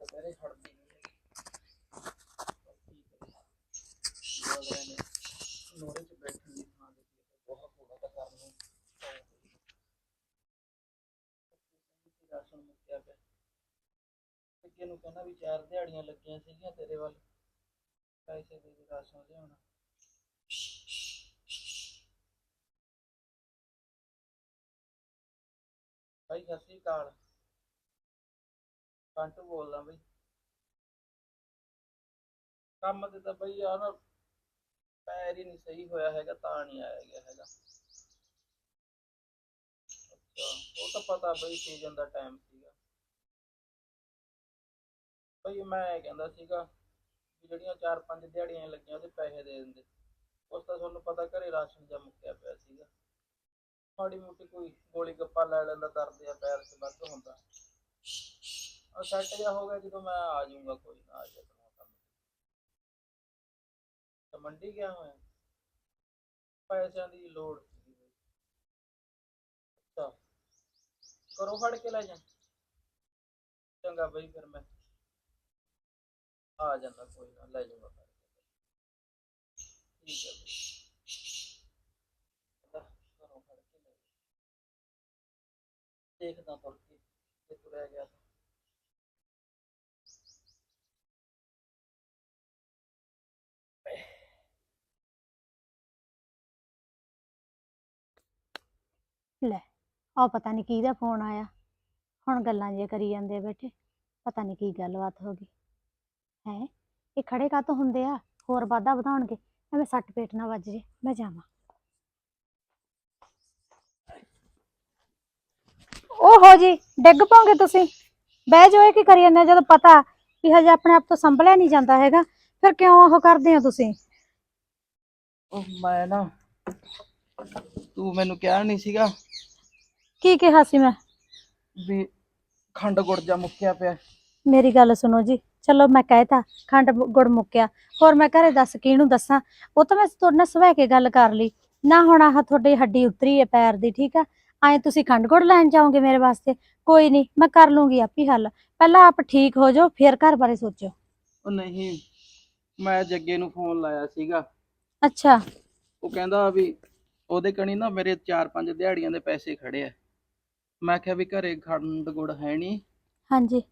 ਕਹਿੰਦੇ ਹਟਦੀ ਨਹੀਂ ਹੈਗੀ ਕੀ ਨੇ ਨੋੜੇ 'ਚ ਬੈਠਣ ਦੀ ਥਾਂ ਦਿੱਤੀ ਬਹੁਤ ਹੋਗਾ ਤਾਂ ਕਰਨ ਨੂੰ ਰਾਸ਼ਨ ਮੁੱਕਿਆ ਪਿਆ ਅੱਗੇ ਨੂੰ ਕਹਿੰਦਾ ਵੀ ਚਾਰ ਦਿਹਾੜੀਆਂ ਲੱਗੀਆਂ ਸੀਗੀਆਂ ਤੇਰੇ ਵੱਲ ਪੈਸੇ ਦੇ ਦੇ ਰਾਸ਼ਨ ਲਿਆਉਣਾ ਭਾਈ, ਸਤਿ ਸ਼੍ਰੀ ਅਕਾਲ। ਕੰਟੂ ਬੋਲਦਾ ਬਈ। ਕੰਮ ਤੇ ਤਾਂ ਬਈ ਆ ਨਾ ਪੈਰ ਹੀ ਨਹੀਂ ਸਹੀ ਹੋਇਆ ਹੈਗਾ, ਤਾਂ ਨਹੀਂ ਆਇਆ ਗਿਆ ਹੈਗਾ। ਅੱਛਾ, ਉਹ ਤਾਂ ਪਤਾ ਬਈ ਸੀਜ਼ਨ ਦਾ ਟਾਈਮ ਸੀਗਾ। ਬਈ ਮੈਂ ਇਹ ਕਹਿੰਦਾ ਸੀਗਾ ਜਿਹੜੀਆਂ ਚਾਰ ਪੰਜ ਦਿਹਾੜੀਆਂ ਲੱਗੀਆਂ ਉਹਦੇ ਪੈਸੇ ਦੇ ਦਿੰਦੇ। ਉਸ ਤਾਂ ਤੁਹਾਨੂੰ ਪਤਾ ਘਰੇ ਰਾਸ਼ਨ ਜਾਂ ਮੁੱਕਿਆ ਪਿਆ ਸੀਗਾ। ਮਾੜੀ ਮੋਟੀ ਕੋਈ ਗੋਲੀ ਗੱਪਾ ਲੈ ਲੈਂਦਾ, ਦਰਦ ਜਾਂ ਪੈਰ 'ਚ ਵੱਧ ਹੁੰਦਾ। ਆ ਸੈੱਟ ਜਾ ਹੋ ਗਿਆ ਜਦੋਂ ਮੈਂ ਆ ਜਾਊਂਗਾ, ਕੋਈ ਨਾ, ਆ ਜਾ ਕੰਮ ਤਾਂ। ਮੰਡੀ ਗਿਆ ਹੋਇਆ। ਪੈਸਿਆਂ ਦੀ ਲੋੜ ਸੀਗੀ ਅੱਛਾ। ਕਰੋ ਫੜ ਕੇ ਲੈ ਜਾ। ਚੰਗਾ ਬਈ, ਫਿਰ ਮੈਂ ਆ ਜਾਂਦਾ, ਕੋਈ ਨਾ, ਲੈ ਜਾਊਂਗਾ ਠੀਕ ਹੈ ਬਈ। ਦੇਖਦਾ ਤੁਰ ਕੇ, ਜੇ ਤੁਰਿਆ ਗਿਆ ਤਾਂ ਲੈ ਆ ਪਤਾ ਨਹੀਂ ਕਿਹਦਾ ਫੋਨ ਆਇਆ। ਹੁਣ ਗੱਲਾਂ ਜੇ ਕਰੀ ਜਾਂਦੇ ਆ ਬੈਠੇ, ਪਤਾ ਨਹੀਂ ਕੀ ਗੱਲਬਾਤ ਹੋ ਗਈ। ਹੈ, ਇਹ ਖੜੇ ਕਾਹਤੋਂ ਹੁੰਦੇ ਆ? ਹੋਰ ਵਾਧਾ ਵਧਾਉਣਗੇ? ਐਵੇਂ ਸੱਟ ਪੇਟ ਨਾ ਵੱਜ ਜੇ, ਮੈਂ ਜਾਵਾਂ। ਓਹੋ ਜੀ, ਡਿੱਗ ਪੋਗੇ ਤੁਸੀਂ? ਬਹਿ ਜਾਓ, ਇਹ ਕੀ ਕਰੀ ਜਾਂਦੇ ਆ? ਜਦੋਂ ਪਤਾ ਕਿ ਹਜੇ ਆਪਣੇ ਆਪ ਤੋਂ ਸੰਭਲਿਆ ਨਹੀਂ ਜਾਂਦਾ ਹੈਗਾ, ਫਿਰ ਕਿਉਂ ਉਹ ਕਰਦੇ ਹੋ ਤੁਸੀਂ? ਉਹ ਮੈਂ ਨਾ, ਤੂੰ ਮੈਨੂੰ ਕਿਹਾ ਨਹੀਂ ਸੀਗਾ ਕੀ ਕਿਹਾ ਸੀ ਮੈਂ? ਵੀ ਖੰਡ ਗੁੜ ਜਾ ਮੁੱਕਿਆ ਪਿਆ। ਮੇਰੀ ਗੱਲ ਸੁਣੋ ਜੀ। ਚਲੋ ਮੈਂ ਕਹਿਤਾ ਖੰਡ ਗੁੜ ਮੁੱਕਿਆ। ਹੋਰ ਮੈਂ ਘਰੇ ਦੱਸ ਕਿਹਨੂੰ ਦੱਸਾਂ? ਉਹ ਤਾਂ ਮੈਂ ਤੁਹਾਡੇ ਨਾਲ ਸਵੈ ਕੇ ਗੱਲ ਕਰ ਲਈ। ਨਾ ਹੁਣ ਆਹ ਤੁਹਾਡੀ ਹੱਡੀ ਉਤਰੀ ਹੈ ਪੈਰ ਦੀ ਠੀਕ ਆ? ਐਂ ਤੁਸੀਂ ਖੰਡ ਗੁੜ ਲੈਣ ਜਾਓਗੇ ਮੇਰੇ ਵਾਸਤੇ? ਕੋਈ ਨਹੀਂ ਮੈਂ ਕਰ ਲੂੰਗੀ ਆਪੀ ਹੱਲ। ਪਹਿਲਾਂ ਆਪ ਠੀਕ ਹੋ ਜਾਓ ਫਿਰ ਘਰ ਬਾਰੇ ਸੋਚੋ। ਉਹ ਨਹੀਂ ਮੈਂ ਜੱਗੇ ਨੂੰ ਫੋਨ ਲਾਇਆ ਸੀਗਾ। ਅੱਛਾ। ਉਹ ਕਹਿੰਦਾ ਵੀ ਉਹਦੇ ਕਣੀ ਨਾ ਮੇਰੇ 4-5 ਦਿਹਾੜੀਆਂ ਦੇ ਪੈਸੇ ਖੜੇ ਆ। ਮੈਂ ਕਿਹਾ ਵੀ ਘਰੇ ਖੰਡ ਗੁੜ ਹੈ ਨਹੀਂ ਹਾਂਜੀ।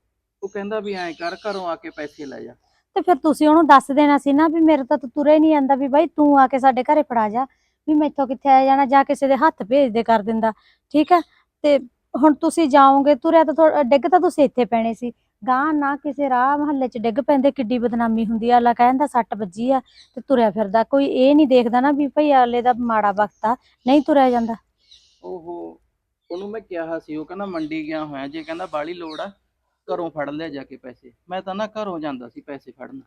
ਉਹ ਕਹਿੰਦਾ ਵੀ ਐਂ ਕਰ ਘਰੋਂ ਆ ਕੇ ਪੈਸੇ ਲੈ ਜਾ। ਤੇ ਫਿਰ ਤੁਸੀਂ ਉਹਨੂੰ ਦੱਸ ਦੇਣਾ ਸੀ ਨਾ ਵੀ ਮੇਰੇ ਤਾਂ ਤੁਰੇ ਨਹੀਂ ਆਂਦਾ ਵੀ ਬਾਈ ਤੂੰ ਆ ਕੇ ਸਾਡੇ ਘਰੇ ਫੜਾ ਜਾ ਵੀ ਮੈਥੋਂ ਕਿੱਥੇ ਆ ਜਾਣਾ ਜਾਂ ਕਿਸੇ ਦੇ ਹੱਥ ਭੇਜ ਦੇ ਕਰ ਦਿੰਦਾ। ਠੀਕ ਆ ਤੇ ਹੁਣ ਤੁਸੀਂ ਜਾਓਗੇ ਤੁਰਿਆ ਤਾਂ ਡਿੱਗ ਤਾਂ ਤੁਸੀਂ ਇੱਥੇ ਪੈਣੇ ਸੀ। ਗਾਂ ਨਾ ਕਿਸੇ ਰਾਹ ਮਹੱਲੇ 'ਚ ਡਿੱਗ ਪੈਂਦੇ ਕਿੱਡੀ ਬਦਨਾਮੀ ਹੁੰਦੀ ਆ। ਅਗਲਾ ਕਹਿੰਦਾ ਸੱਟ ਵੱਜੀ ਆ ਤੇ ਤੁਰਿਆ ਫਿਰਦਾ। ਕੋਈ ਇਹ ਨਹੀਂ ਦੇਖਦਾ ਨਾ ਵੀ ਭਈ ਅਗਲੇ ਦਾ ਮਾੜਾ ਵਕਤ ਆ ਨਹੀਂ ਤੁਰਿਆ ਜਾਂਦਾ। ਉਹ ਉਹਨੂੰ ਮੈਂ ਕਿਹਾ ਸੀ ਉਹ ਕਹਿੰਦਾ ਮੰਡੀ ਗਿਆ ਹੋਇਆ ਜੇ ਕਹਿੰਦਾ ਬਾਲੀ ਲੋੜ ਆ ਘਰੋਂ ਫੜ ਲਿਆ ਜਾ ਕੇ ਪੈਸੇ। ਮੈਂ ਤਾਂ ਨਾ ਘਰੋਂ ਜਾਂਦਾ ਸੀ ਪੈਸੇ ਫੜਨ।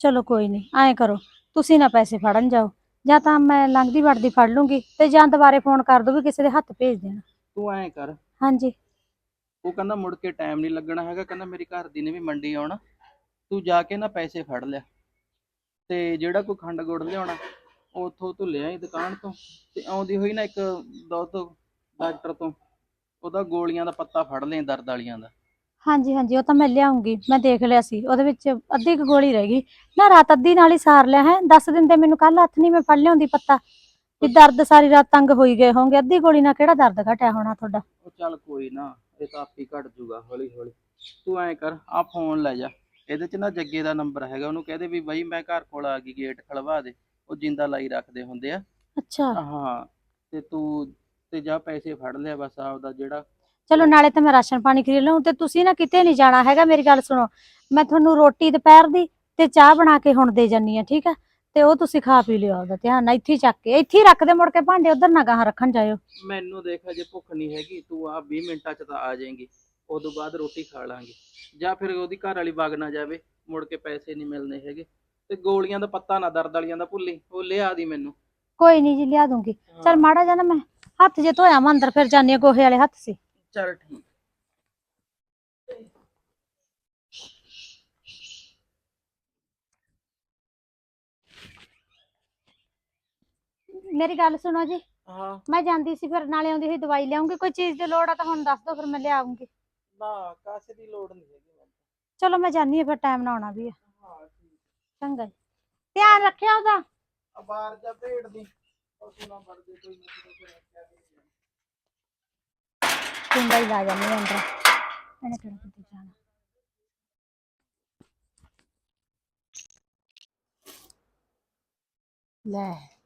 ਚਲੋ ਕੋਈ ਨਹੀਂ ਐਂ ਕਰੋ ਤੁਸੀਂ ਨਾ ਪੈਸੇ ਫੜਨ ਜਾਓ। ਜਾਂ ਤਾਂ ਮੈਂ ਲੰਘਦੀ ਵੜਦੀ ਫੜ ਲੂੰਗੀ ਤੇ ਜਾਂ ਦੁਬਾਰੇ ਫੋਨ ਕਰ ਦੋ ਵੀ ਕਿਸੇ ਦੇ ਹੱਥ ਭੇਜ ਦੇਣਾ। ਤੂੰ ਐਂ ਕਰ। ਹਾਂਜੀ। ਉਹ ਕਹਿੰਦਾ ਮੁੜ ਕੇ ਟਾਈਮ ਨਹੀਂ ਲੱਗਣਾ ਹੈਗਾ ਕਹਿੰਦਾ ਮੇਰੀ ਘਰ ਦੀ ਨੇ ਵੀ ਮੰਡੀ ਆਉਣਾ। ਤੂੰ ਜਾ ਕੇ ਨਾ ਪੈਸੇ ਫੜ ਲਿਆ ਤੇ ਜਿਹੜਾ ਕੋਈ ਖੰਡ ਗੁੜ ਲਿਆਉਣਾ ਉੱਥੋਂ ਤੂੰ ਲਿਆਈ ਦੁਕਾਨ ਤੋਂ। ਤੇ ਆਉਂਦੀ ਹੋਈ ਨਾ ਇੱਕ ਦੁੱਧ ਡਾਕਟਰ ਤੋਂ। ਉਹਦਾ ਗੋਲੀਆਂ ਦਾ ਪੱਤਾ ਫੜ ਲਈ ਦਰਦ ਵਾਲੀਆਂ ਦਾ। ਹਾਂਜੀ ਹਾਂਜੀ ਉਹ ਤਾਂ ਮੈਂ ਲਿਆਉਂਗੀ। ਮੈਂ ਦੇਖ ਲਿਆ ਸੀ। ਉਹਦੇ ਵਿੱਚ ਅੱਧੀ ਕੁ ਗੋਲੀ ਰਹਿ ਗਈ। ਨਾ ਰਾਤ ਅੱਧੀ ਨਾਲ ਹੀ ਸਾਰ ਲਿਆ ਹੈ। ਦੱਸ ਦਿੰਦੇ ਮੈਨੂੰ ਕੱਲ ਹੱਥ ਨਹੀਂ ਮੈਂ ਫੜ ਲਿਆਉਂਦੀ ਪੱਤਾ। ਵੀ ਦਰਦ ਸਾਰੀ ਰਾਤ ਤੰਗ ਹੋਈ ਗਏ ਹੋਣਗੇ। ਅੱਧੀ ਗੋਲੀ ਨਾਲ ਕਿਹੜਾ ਦਰਦ ਘਟਿਆ ਹੋਣਾ ਤੁਹਾਡਾ? ਉਹ ਚੱਲ ਕੋਈ ਨਾ ਇਹ ਤਾਂ ਆਪੇ ਘਟ ਜੂਗਾ ਹੌਲੀ ਹੌਲੀ ਤੂੰ ਐਂ ਕਰ ਆ ਫੋਨ ਲੈ ਜਾ। ਇਹਦੇ 'ਚ ਨਾ ਜੱਗੇ ਦਾ ਨੰਬਰ ਹੈਗਾ। ਉਹਨੂੰ ਕਹਦੇ ਵੀ ਬਾਈ ਮੈਂ ਘਰ ਕੋਲ ਆ ਗਈ ਗੇਟ ਖਲਵਾ ਦੇ। ਉਹ ਜਿੰਦਾ ਲਾਈ ਰੱਖਦੇ ਹੁੰਦੇ ਆ। ਅੱਛਾ। ਹਾਂ ਤੇ ਤੂੰ ਤੇ ਜਾ ਪੈਸੇ ਫੜ ਲਿਆ ਬਸ ਆਪਦਾ ਜਿਹੜਾ ਚਲੋ ਨਾਲੇ ਤਾਂ ਮੈਂ ਰਾਸ਼ਨ ਪਾਣੀ ਖਰੀਦ ਲਵਾਂ ਤੇ ਤੁਸੀਂ ਨਾ ਕਿਤੇ ਨਹੀਂ ਜਾਣਾ ਹੈਗਾ ਮੇਰੀ ਗੱਲ ਸੁਣੋ। ਮੈਂ ਤੁਹਾਨੂੰ ਰੋਟੀ ਦੁਪਹਿਰ ਦੀ ਤੇ ਚਾਹ ਬਣਾ ਕੇ ਹੁਣ ਦੇ ਜਾਨੀ ਆ ਠੀਕ ਆ ਤੇ ਉਹ ਤੁਸੀਂ ਖਾ ਪੀ ਲਿਓ ਆਪਦਾ ਧਿਆਨ ਨਾਲ ਇੱਥੇ ਹੀ ਚੱਕ ਕੇ ਇੱਥੇ ਹੀ ਰੱਖ ਦੇ ਮੁੜ ਕੇ ਭਾਂਡੇ ਉਧਰ ਨਾ ਗਾਹਾਂ ਰੱਖਣ ਜਾਇਓ। ਮੈਨੂੰ ਦੇਖ ਅਜੇ ਭੁੱਖ ਨਹੀਂ ਹੈਗੀ ਤੂੰ ਆ 20 ਮਿੰਟਾਂ 'ਚ ਤਾਂ ਆ ਜਾਏਂਗੀ ਉਦੋਂ ਬਾਅਦ ਰੋਟੀ ਖਾ ਲਾਂਗੇ। ਜਾਂ ਫਿਰ ਉਹਦੀ ਘਰ ਵਾਲੀ ਵਗ ਨਾ ਜਾਵੇ ਮੁੜ ਕੇ ਪੈਸੇ ਨਹੀਂ ਮਿਲਣੇ ਹੈਗੇ। ਤੇ ਗੋਲੀਆਂ ਦਾ ਪੱਤਾ ਨਾ ਦਰਦ ਵਾਲੀਆਂ ਦਾ ਭੁੱਲੀ ਉਹ ਲਿਆ ਦੀ ਮੈਨੂੰ। ਕੋਈ ਨਹੀਂ ਜੀ ਲਿਆ ਦੂੰਗੀ। ਚਲ ਮਾੜਾ ਜਿਹਾ ਨਾ ਮੈਂ ਹੱਥ ਜੇ ਧੋਇਆ ਮੈਂ ਅੰਦਰ ਫਿਰ ਜਾਨੀ ਆ ਗੋਹੇ ਵਾਲੇ ਹੱਥ ਸੀ। ਚੱਲ ਠੀਕ। ਮੇਰੀ ਗੱਲ ਸੁਣੋ ਜੀ। ਹਾਂ। ਮੈਂ ਜਾਂਦੀ ਸੀ ਫਿਰ ਨਾਲੇ ਆਉਂਦੀ ਹੋਈ ਦਵਾਈ ਲਿਆਉਂਗੀ ਕੋਈ ਚੀਜ਼ ਦੀ ਲੋੜ ਆ ਤਾਂ ਹੁਣ ਦੱਸ ਦਿਓ ਫਿਰ ਮੈਂ ਲਿਆਉਂਗੀ। ਨਾ ਕਾਸੇ ਦੀ ਲੋੜ ਨਹੀਂ ਹੈਗੀ ਮੈਨੂੰ। ਚਲੋ ਮੈਂ ਜਾਨੀ ਆ ਫਿਰ ਟਾਈਮ ਨਾਲ ਆਉਣਾ ਵੀ ਆ। ਹਾਂ ਠੀਕ। ਚੰਗਾ ਜੀ। ਧਿਆਨ ਰੱਖਿਆ ਉਹਦਾ। ਆ ਬਾਹਰ ਜਾ ਭੇਡ ਦੀ ਉਹ ਹੀ ਲਾ ਜਾਂਦੀ ਆ ਅੰਦਰ। ਇਹਨੇ ਕਿਹੜਾ ਕਿਤੇ ਜਾਣਾ। ਲੈ,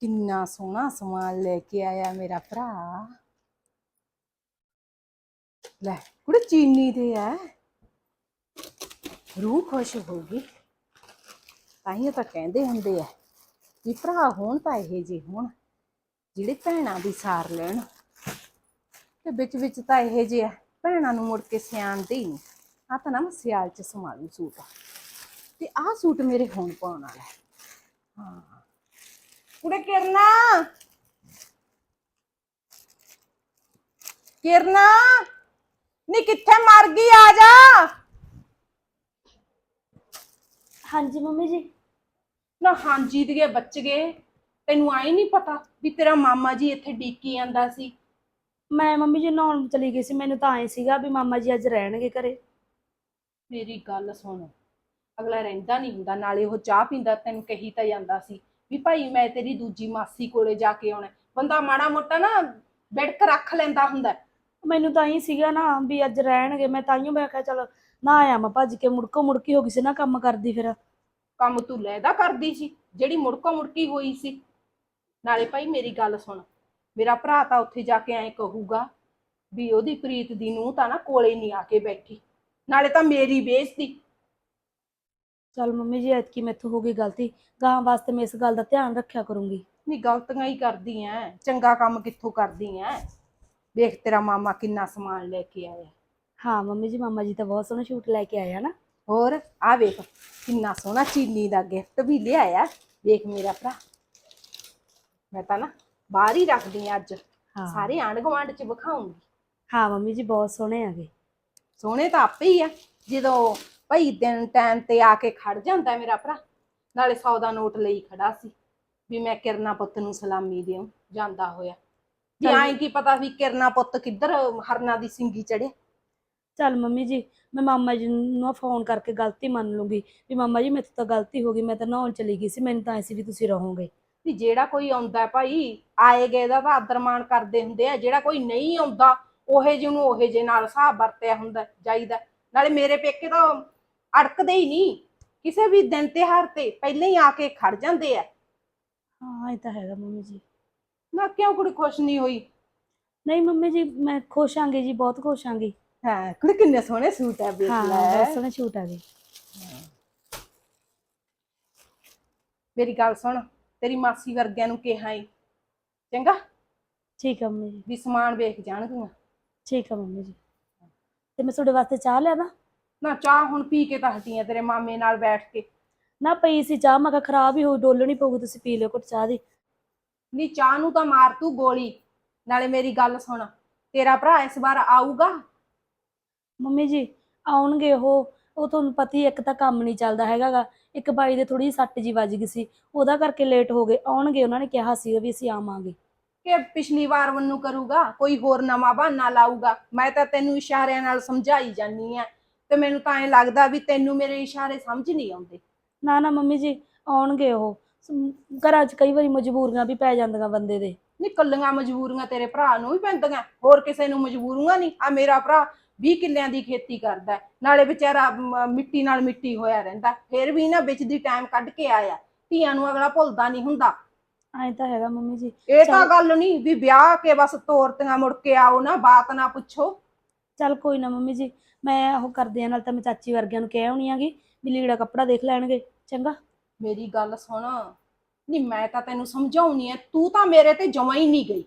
ਕਿੰਨਾ ਸੋਹਣਾ ਸਮਾਨ ਲੈ ਕੇ ਆਇਆ ਮੇਰਾ ਭਰਾ। ਲੈ, ਕੁੜੇ ਚੀਨੀ ਦੇ ਆ। ਰੂਹ ਖੁਸ਼ ਹੋ ਗਈ। ਤਾਈਓ ਤਾਂ ਕਹਿੰਦੇ ਹੁੰਦੇ ਆ। ਕਿ ਭਰਾ ਹੋਣ ਤਾਂ ਇਹ ਜੇ ਹੋਣ, ਜਿਹੜੇ ਭੈਣਾਂ ਦੀ ਸਾਰ ਲੈਣ। ਤੇ ਵਿੱਚ ਵਿੱਚ ਤਾਂ ਇਹ ਜੇ ਆ, ਭੈਣਾਂ ਨੂੰ ਮੁੜ ਕੇ ਸਿਆਣਦੇ ਹੀ ਨਹੀਂ। ਆ ਤਾਂ ਨਾ ਮੈਂ ਸਿਆਲ ਚ ਸਮਾਲੂ ਸੂਟ। ਤੇ ਆਹ ਸੂਟ ਮੇਰੇ ਹੁਣ ਪਾਉਣ ਵਾਲਾ ਹੈ। ਹਾਂ। ਕੁੜੇ ਕਿਰਨਾ! ਕਿਰਨਾ! ਨੀ ਕਿੱਥੇ ਮਰ ਗਈ? ਆ ਜਾ! ਹਾਂਜੀ ਮੰਮੀ ਜੀ। ਨਾ ਹਾਂਜੀ ਦੀਏ ਬੱਚ ਗਏ। ਤੈਨੂੰ ਆਈ ਨਹੀਂ ਪਤਾ ਵੀ ਤੇਰਾ ਮਾਮਾ ਜੀ ਇੱਥੇ ਡੀਕੀ ਆਂਦਾ ਸੀ। ਮੈਂ ਮੰਮੀ ਜੀ ਨਹਾਉਣ ਚਲੀ ਗਈ ਸੀ ਮੈਨੂੰ ਤਾਂ ਐ ਸੀਗਾ ਵੀ ਮਾਮਾ ਜੀ ਅੱਜ ਰਹਿਣਗੇ ਘਰੇ। ਮੇਰੀ ਗੱਲ ਸੁਣ ਅਗਲਾ ਰਹਿੰਦਾ ਨਹੀਂ ਹੁੰਦਾ ਨਾਲੇ ਉਹ ਚਾਹ ਪੀਂਦਾ ਤੈਨੂੰ ਕਹੀ ਤਾਂ ਜਾਂਦਾ ਸੀ ਵੀ ਭਾਈ ਮੈਂ ਤੇਰੀ ਦੂਜੀ ਮਾਸੀ ਕੋਲੇ ਜਾ ਕੇ ਆਉਣਾ। ਬੰਦਾ ਮਾੜਾ ਮੋਟਾ ਨਾ ਬਿੜਕ ਰੱਖ ਲੈਂਦਾ ਹੁੰਦਾ। ਮੈਨੂੰ ਤਾਂ ਐ ਸੀਗਾ ਨਾ ਵੀ ਅੱਜ ਰਹਿਣਗੇ ਮੈਂ ਤਾਈਓ ਮੈਂ ਕਿਹਾ ਚਲ ਨਾ ਆਇਆ ਮੈਂ ਭੱਜ ਕੇ ਮੁੜਕੋ ਮੁੜਕੀ ਹੋ ਗਈ ਸੀ ਨਾ ਕੰਮ ਕਰਦੀ ਫਿਰ। ਕੰਮ ਤੂੰ ਲੈਦਾ ਕਰਦੀ ਸੀ ਜਿਹੜੀ ਮੁੜਕੋ ਮੁੜਕੀ ਹੋਈ ਸੀ। ਨਾਲੇ ਭਾਈ ਮੇਰੀ ਗੱਲ ਸੁਣ ਮੇਰਾ ਭਰਾ ਤਾਂ ਉੱਥੇ ਜਾ ਕੇ ਐਂ ਕਹੂਗਾ ਵੀ ਉਹਦੀ ਪ੍ਰੀਤ ਦੀ ਨੂੰ ਤਾਂ ਨਾ ਕੋਲੇ ਨਹੀਂ ਆ ਕੇ ਬੈਠੀ ਨਾਲੇ ਤਾਂ ਮੇਰੀ ਬੇਇੱਜ਼ਤੀ। ਚਲ ਮੰਮੀ ਜੀ ਐਤਕੀ ਮੈਥੋਂ ਹੋ ਗਈ ਗਲਤੀ ਗਾਂ ਵਾਸਤੇ ਮੈਂ ਇਸ ਗੱਲ ਦਾ ਧਿਆਨ ਰੱਖਿਆ ਕਰੂੰਗੀ। ਨਹੀਂ ਗਲਤੀਆਂ ਹੀ ਕਰਦੀ ਐ ਚੰਗਾ ਕੰਮ ਕਿੱਥੋਂ ਕਰਦੀ ਐ? ਵੇਖ ਤੇਰਾ ਮਾਮਾ ਕਿੰਨਾ ਸਮਾਨ ਲੈ ਕੇ ਆਇਆ। ਹਾਂ ਮੰਮੀ ਜੀ ਮਾਮਾ ਜੀ ਤਾਂ ਬਹੁਤ ਸੋਹਣਾ ਸ਼ੂਟ ਲੈ ਕੇ ਆਏ ਆ ਨਾ। ਹੋਰ ਆ ਵੇਖ ਕਿੰਨਾ ਸੋਹਣਾ ਚੀਨੀ ਦਾ ਗਿਫਟ ਵੀ ਲਿਆਇਆ। ਵੇਖ ਮੇਰਾ ਭਰਾ। ਮੈਂ ਤਾਂ ਨਾ ਬਾਹਰ ਹੀ ਰੱਖਦੀ ਆ ਅੱਜ। ਸਾਰੇ ਆਂਢ ਗੁਆਂਢ ਚ ਵਿਖਾਉਂਗੀ। ਹਾਂ ਮੰਮੀ ਜੀ ਬਹੁਤ ਸੋਹਣੇ ਆਗੇ ਸੋਹਣੇ ਤਾਂ ਆਪੇ ਹੀ ਆ। ਜਦੋਂ ਭਈ ਦਿਨ ਟਾਈਮ ਤੇ ਆ ਕੇ ਖੜ ਜਾਂਦਾ ਮੇਰਾ ਭਰਾ ਨਾਲੇ 100 ਦਾ ਨੋਟ ਲਈ ਖੜਾ ਸੀ ਵੀ ਮੈਂ ਕਿਰਨਾ ਪੁੱਤ ਨੂੰ ਸਲਾਮੀ ਦਿਉ ਜਾਂਦਾ ਹੋਇਆ। ਵੀ। ਐਂ ਕੀ ਪਤਾ ਵੀ ਕਿਰਨਾ ਪੁੱਤ ਕਿੱਧਰ ਹਰਨਾ ਦੀ ਸਿੰਗੀ ਚੜਿਆ ਚਲ ਮੰਮੀ ਜੀ ਮੈਂ ਮਾਮਾ ਜੀ ਨੂੰ ਫੋਨ ਕਰਕੇ ਗਲਤੀ ਮੰਨ ਲੂੰਗੀ। ਵੀ ਮਾਮਾ ਜੀ ਮੇਰੇ ਤੋਂ ਤਾਂ ਗਲਤੀ ਹੋ ਗਈ ਮੈਂ ਤਾਂ ਨਹਾਉਣ ਚਲੀ ਗਈ ਸੀ ਮੈਨੂੰ ਤਾਂ ਐ ਸੀ ਵੀ ਤੁਸੀਂ ਰਹੋਗੇ। ਵੀ ਜਿਹੜਾ ਕੋਈ ਆਉਂਦਾ ਹੈ ਭਾਈ ਆਏ ਗਏ ਦਾ ਤਾਂ ਆਦਰ ਮਾਣ ਕਰਦੇ ਹੁੰਦੇ ਆ ਜਿਹੜਾ ਕੋਈ ਨਹੀਂ ਆਉਂਦਾ ਉਹੇ ਜਿਹੇ ਨੂੰ ਉਹੇ ਜਿਹੇ ਨਾਲ ਹਿਸਾਬ ਵਰਤਿਆ ਹੁੰਦਾ ਜਾਈਦਾ। ਨਾਲੇ ਮੇਰੇ ਪੇਕੇ ਤਾਂ ਅੜਕਦੇ ਹੀ ਨਹੀਂ ਕਿਸੇ ਵੀ ਦਿਨ ਤਿਉਹਾਰ ਤੇ ਪਹਿਲਾਂ ਹੀ ਆ ਕੇ ਖੜ ਜਾਂਦੇ ਆ। ਹਾਂ ਇਹ ਤਾਂ ਹੈਗਾ ਮੰਮੀ ਜੀ। ਨਾ ਕਿਉਂ ਕੁੜੀ ਖੁਸ਼ ਨਹੀਂ ਹੋਈ? ਨਹੀਂ ਮੰਮੀ ਜੀ ਮੈਂ ਖੁਸ਼ ਆਂਗੀ ਜੀ ਬਹੁਤ ਖੁਸ਼ ਆਂਗੀ। ਹਾਂ ਕੁੜੀ ਕਿੰਨੇ ਸੋਹਣੇ ਸੂਟ ਆ ਵੇਖ ਹਾਂ ਲੈ। ਬਹੁਤ ਸੋਹਣਾ ਸ਼ੂਟ ਆ ਗਏ ਮੇਰੀ ਗੱਲ ਸੁਣ ਤੇਰੀ ਮਾਸੀ ਵਰਗਿਆਂ ਨੂੰ ਕਿਹਾ ਈ। ਚੰਗਾ? ਠੀਕ ਆ ਮੰਮੀ ਜੀ। ਵੀ ਸਮਾਨ ਵੇਖ ਜਾਣਗੀਆਂ। ਠੀਕ ਆ ਮੰਮੀ ਜੀ। ਤੇ ਮੈਂ ਤੁਹਾਡੇ ਵਾਸਤੇ ਚਾਹ ਲਿਆ ਨਾ ਨਾ ਚਾਹ ਹੁਣ ਪੀ ਕੇ ਤਾਂ ਹਟੀਆਂ ਤੇਰੇ ਮਾਮੇ ਨਾਲ ਬੈਠ ਕੇ। ਨਾ ਪਈ ਸੀ ਚਾਹ ਮੈਂ ਕਿਹਾ ਖਰਾਬ ਹੀ ਹੋ ਡੋਲਣੀ ਪਊਗੀ ਤੁਸੀਂ ਪੀ ਲਿਓ ਘੁੱਟ ਚਾਹ ਦੀ। ਨੀ ਚਾਹ ਨੂੰ ਤਾਂ ਮਾਰ ਤੂੰ ਗੋਲੀ। ਨਾਲੇ ਮੇਰੀ ਗੱਲ ਸੁਣ ਤੇਰਾ ਭਰਾ ਇਸ ਵਾਰ ਆਊਗਾ? ਮੰਮੀ ਜੀ ਆਉਣਗੇ ਉਹ। ਉਹ ਤੁਹਾਨੂੰ ਪਤਾ ਹੀ ਇੱਕ ਤਾਂ ਕੰਮ ਨਹੀਂ ਚੱਲਦਾ ਹੈਗਾਗਾ। ਇੱਕ ਬਾਈ ਦੇ ਥੋੜੀ ਸੱਟ ਜੀ ਵੱਜ ਗਈ ਸੀ। ਉਹਦਾ ਕਰਕੇ ਲੇਟ ਹੋ ਗਏ। ਆਉਣਗੇ ਉਹਨਾਂ ਨੇ ਕਿਹਾ ਸੀਗਾ ਵੀ ਅਸੀਂ ਆਵਾਂਗੇ। ਕਿ ਪਿਛਲੀ ਵਾਰ ਵੰਨੂ ਕਰੂਗਾ ਕੋਈ ਹੋਰ ਨਵਾਂ ਬਹਾਨਾ ਲਾਊਗਾ। ਮੈਂ ਤਾਂ ਤੈਨੂੰ ਇਸ਼ਾਰਿਆਂ ਨਾਲ ਸਮਝਾਈ ਜਾਨੀ ਆ। ਤੇ ਮੈਨੂੰ ਤਾਂ ਐਂ ਲੱਗਦਾ ਵੀ ਤੈਨੂੰ ਮੇਰੇ ਇਸ਼ਾਰੇ ਸਮਝ ਨਹੀਂ ਆਉਂਦੇ। ਨਾ ਨਾ ਮੰਮੀ ਜੀ ਆਉਣਗੇ ਉਹ। ਸਮ- ਘਰਾਂ 'ਚ ਕਈ ਵਾਰੀ ਮਜਬੂਰੀਆਂ ਵੀ ਪੈ ਜਾਂਦੀਆਂ ਬੰਦੇ ਦੇ। ਨੀ ਕੱਲੀਆਂ ਮਜਬੂਰੀਆਂ ਤੇਰੇ ਭਰਾ ਨੂੰ ਵੀ ਪੈਂਦੀਆਂ। ਹੋਰ ਕਿਸੇ ਨੂੰ ਮਜਬੂਰੀਆਂ ਨਹੀਂ ਆ ਮੇਰਾ ਭਰਾ 20 ਕਿੱਲਿਆਂ ਦੀ ਖੇਤੀ ਕਰਦਾ ਹੈ। ਨਾਲੇ ਵਿਚਾਰਾ ਮ- ਮਿੱਟੀ ਨਾਲ ਮਿੱਟੀ ਹੋਇਆ ਰਹਿੰਦਾ ਫਿਰ ਵੀ ਨਾ ਵਿੱਚ ਦੀ ਟਾਈਮ ਕੱਢ ਕੇ ਆਇਆ। ਧੀਆਂ ਨੂੰ ਅਗਲਾ ਭੁੱਲਦਾ ਨਹੀਂ ਹੁੰਦਾ। ਐਂ ਤਾਂ ਹੈਗਾ ਮੰਮੀ ਜੀ। ਇਹ ਤਾਂ ਚੱਲ। ਗੱਲ ਨਹੀਂ ਵੀ ਵਿਆਹ ਕੇ ਬਸ ਤੋਰਤੀਆਂ ਮੁੜ ਕੇ ਆਓ ਨਾ ਬਾਤ ਨਾ ਪੁੱਛੋ। ਚੱਲ ਕੋਈ ਨਾ ਮੰਮੀ ਜੀ ਮੈਂ ਉਹ ਕਰਦੇ ਆ ਨਾਲ ਤਾਂ ਮੈਂ ਚਾਚੀ ਵਰਗਿਆਂ ਨੂੰ ਕਹਿ ਆਉਣੀ ਆਗੀ ਵੀ ਲੀੜਾ ਕੱਪੜਾ ਦੇਖ ਲੈਣਗੇ। ਚੰਗਾ? ਮੇਰੀ ਗੱਲ ਸੁਣ। ਨਹੀਂ ਮੈਂ ਤਾਂ ਤੈਨੂੰ ਸਮਝਾਉਣੀ ਐ ਤੂੰ ਤਾਂ ਮੇਰੇ ਤੇ ਜਮਾ ਹੀ ਨਹੀਂ ਗਈ।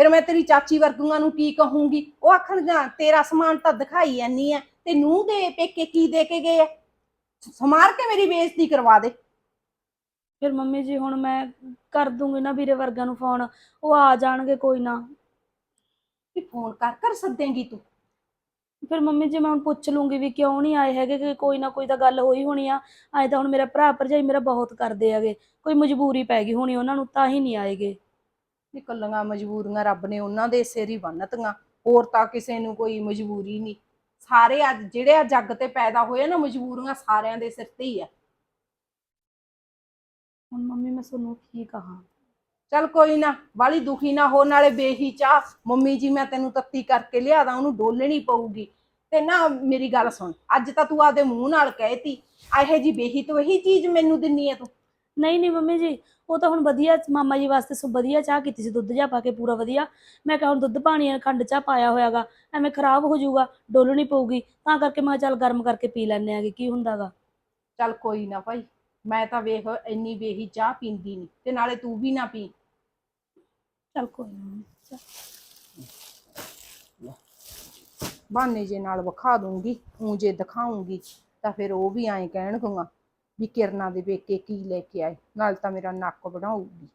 ਫਿਰ ਮੈਂ ਤੇਰੀ ਚਾਚੀ ਵਰਗੂਆਂ ਨੂੰ ਕੀ ਕਹੂੰਗੀ? ਉਹ ਆਖਣ ਜਾਂ ਤੇਰਾ ਸਮਾਨ ਤਾਂ ਦਿਖਾਈ ਜਾਨੀ ਐ ਤੇ ਨੂੰ ਦੇ ਪੇਕੇ ਕੀ ਦੇ ਕੇ ਗਏ ਐ ਸਮਾਰ ਕੇ ਮੇਰੀ ਬੇਇੱਜ਼ਤੀ ਕਰਵਾ ਦੇ। ਫਿਰ ਮੰਮੀ ਜੀ ਹੁਣ ਮੈਂ ਕਰ ਦੂੰਗੀ ਨਾ ਵੀਰੇ ਵਰਗਿਆਂ ਨੂੰ ਫੋਨ ਉਹ ਆ ਜਾਣਗੇ ਕੋਈ ਨਾ। ਵੀ ਫੋਨ ਕਰ ਕਰ ਸੱਦੇਂਗੀ ਤੂੰ। ਫਿਰ ਮੰਮੀ ਜੀ ਮੈਂ ਹੁਣ ਪੁੱਛ ਲੂੰਗੀ ਵੀ ਕਿਉਂ ਨਹੀਂ ਆਏ ਹੈਗੇ ਕਿ ਕੋਈ ਨਾ ਕੋਈ ਤਾਂ ਗੱਲ ਹੋਈ ਹੋਣੀ ਆ। ਐ ਤਾਂ ਹੁਣ ਮੇਰਾ ਭਰਾ ਭਰਜਾਈ ਮੇਰਾ ਬਹੁਤ ਕਰਦੇ ਹੈਗੇ ਕੋਈ ਮਜਬੂਰੀ ਪੈ ਗਈ ਹੋਣੀ ਉਹਨਾਂ ਨੂੰ ਤਾਂ ਹੀ ਨਹੀਂ ਆਏਗੇ। ਵੀ ਕੱਲੀਆਂ ਮਜਬੂਰੀਆਂ ਰੱਬ ਨੇ ਉਹਨਾਂ ਦੇ ਸਿਰ ਹੀ ਬੰਨਤੀਆਂ ਹੋਰ ਤਾਂ ਕਿਸੇ ਨੂੰ ਕੋਈ ਮਜਬੂਰੀ ਨਹੀਂ। ਸਾਰੇ ਅੱਜ ਜਿਹੜੇ ਆ ਜੱਗ ਤੇ ਪੈਦਾ ਹੋਏ ਨਾ ਮਜਬੂਰੀਆਂ ਸਾਰਿਆਂ ਦੇ ਸਿਰ ਤੇ ਹੀ ਆ। ਹੁਣ ਮੰਮੀ ਮੈਂ ਤੁਹਾਨੂੰ ਕੀ ਕਹਾਂ? ਚੱਲ ਕੋਈ ਨਾ ਬਾਲੀ ਦੁਖੀ ਨਾ ਹੋ ਨਾਲੇ ਬੇਹੀ ਚਾਹ। ਮੰਮੀ ਜੀ ਮੈਂ ਤੈਨੂੰ ਤੱਤੀ ਕਰਕੇ ਲਿਆਦਾ ਉਹਨੂੰ ਡੋਲਣੀ ਪਊਗੀ। ਤੇ ਨਾ ਮੇਰੀ ਗੱਲ ਸੁਣ ਅੱਜ ਤਾਂ ਤੂੰ ਆਪਦੇ ਮੂੰਹ ਨਾਲ ਕਹਿਤੀ ਇਹੋ ਜੀ ਬੇਹੀ ਤੋਂ ਇਹੀ ਚੀਜ਼ ਮੈਨੂੰ ਦਿੰਨੀ ਆ ਤੂੰ? ਨਹੀਂ ਨਹੀਂ ਮੰਮੀ ਜੀ ਉਹ ਤਾਂ ਹੁਣ ਵਧੀਆ ਮਾਮਾ ਜੀ ਵਾਸਤੇ ਸੋ ਵਧੀਆ ਚਾਹ ਕੀਤੀ ਸੀ ਦੁੱਧ ਜਾ ਪਾ ਕੇ ਪੂਰਾ ਵਧੀਆ। ਮੈਂ ਕਿਹਾ ਹੁਣ ਦੁੱਧ ਪਾਣੀ ਖੰਡ ਚਾਹ ਪਾਇਆ ਹੋਇਆਗਾ ਐਵੇਂ ਖਰਾਬ ਹੋ ਜਾਊਗਾ ਡੋਲਣੀ ਪਊਗੀ। ਤਾਂ ਕਰਕੇ ਮੈਂ ਕਿਹਾ ਚੱਲ ਗਰਮ ਕਰਕੇ ਪੀ ਲੈਣੇ ਆਗੇ ਕੀ ਹੁੰਦਾਗਾ? ਚੱਲ ਕੋਈ ਨਾ ਭਾਈ ਮੈਂ ਤਾਂ ਵੇਖ ਇੰਨੀ ਬੇਹੀ ਚਾਹ ਪੀਂਦੀ ਨਹੀਂ ਤੇ ਨਾਲੇ ਤੂੰ ਵੀ ਨਾ ਪੀ। ਚੱਲ ਕੋਈ ਨਾ ਬਹਾਨੇ ਜੇ ਨਾਲ ਵਿਖਾ ਦੂੰਗੀ ਊਂ ਜੇ ਦਿਖਾਉਂਗੀ ਤਾਂ ਫਿਰ ਉਹ ਵੀ ਐਂ ਕਹਿਣਗੀਆਂ। ਵੀ ਕਿਰਨਾਂ ਦੇ ਵੇਕੇ ਕੀ ਲੈ ਕੇ ਆਏ, ਨਾਲ ਤਾਂ ਮੇਰਾ ਨੱਕ ਬਣਾਉਗੀ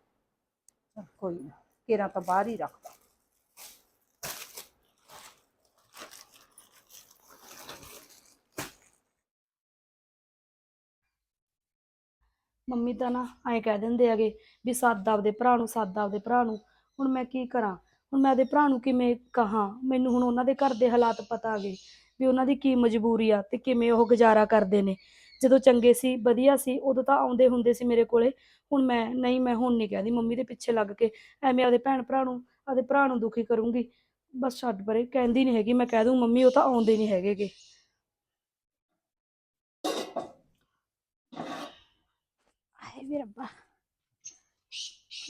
ਕੋਈ ਨਾ, ਕਿਰਾਂ ਤਾਂ ਬਾਹਰ ਹੀ ਰੱਖਦਾ। ਮੰਮੀ ਤਾਂ ਨਾ ਐਂ ਕਹਿ ਦਿੰਦੇ ਹੈਗੇ ਵੀ ਸੱਦ ਆਪਦੇ ਭਰਾ ਨੂੰ, ਸੱਦ ਆਪਦੇ ਭਰਾ ਨੂੰ। ਹੁਣ ਮੈਂ ਕੀ ਕਰਾਂ? ਹੁਣ ਮੈਂ ਆਪਦੇ ਭਰਾ ਨੂੰ ਕਿਵੇਂ ਕਹਾਂ? ਮੈਨੂੰ ਹੁਣ ਉਹਨਾਂ ਦੇ ਘਰ ਦੇ ਹਾਲਾਤ ਪਤਾ ਆ ਗਏ ਵੀ ਉਹਨਾਂ ਦੀ ਕੀ ਮਜਬੂਰੀ ਆ ਤੇ ਕਿਵੇਂ ਉਹ ਗੁਜ਼ਾਰਾ ਕਰਦੇ ਨੇ। ਜਦੋਂ ਚੰਗੇ ਸੀ, ਵਧੀਆ ਸੀ, ਉਦੋਂ ਤਾਂ ਆਉਂਦੇ ਹੁੰਦੇ ਸੀ ਮੇਰੇ ਕੋਲੇ। ਹੁਣ ਮੈਂ, ਨਹੀਂ, ਮੈਂ ਹੁਣ ਨਹੀਂ ਕਹਿੰਦੀ। ਮੰਮੀ ਦੇ ਪਿੱਛੇ ਲੱਗ ਕੇ ਐਵੇਂ ਆਪਦੇ ਭੈਣ ਭਰਾ ਨੂੰ, ਆਪਦੇ ਭਰਾ ਨੂੰ ਦੁਖੀ ਕਰੂੰਗੀ। ਬਸ ਛੱਡ ਪਰੇ, ਕਹਿੰਦੀ ਨਹੀਂ ਹੈਗੀ, ਮੈਂ ਕਹਿ ਦੂੰ ਮੰਮੀ, ਉਹ ਤਾਂ ਆਉਂਦੇ ਨਹੀਂ ਹੈਗੇਗੇ। ਹਾਏ ਵੀ ਰੱਬਾ।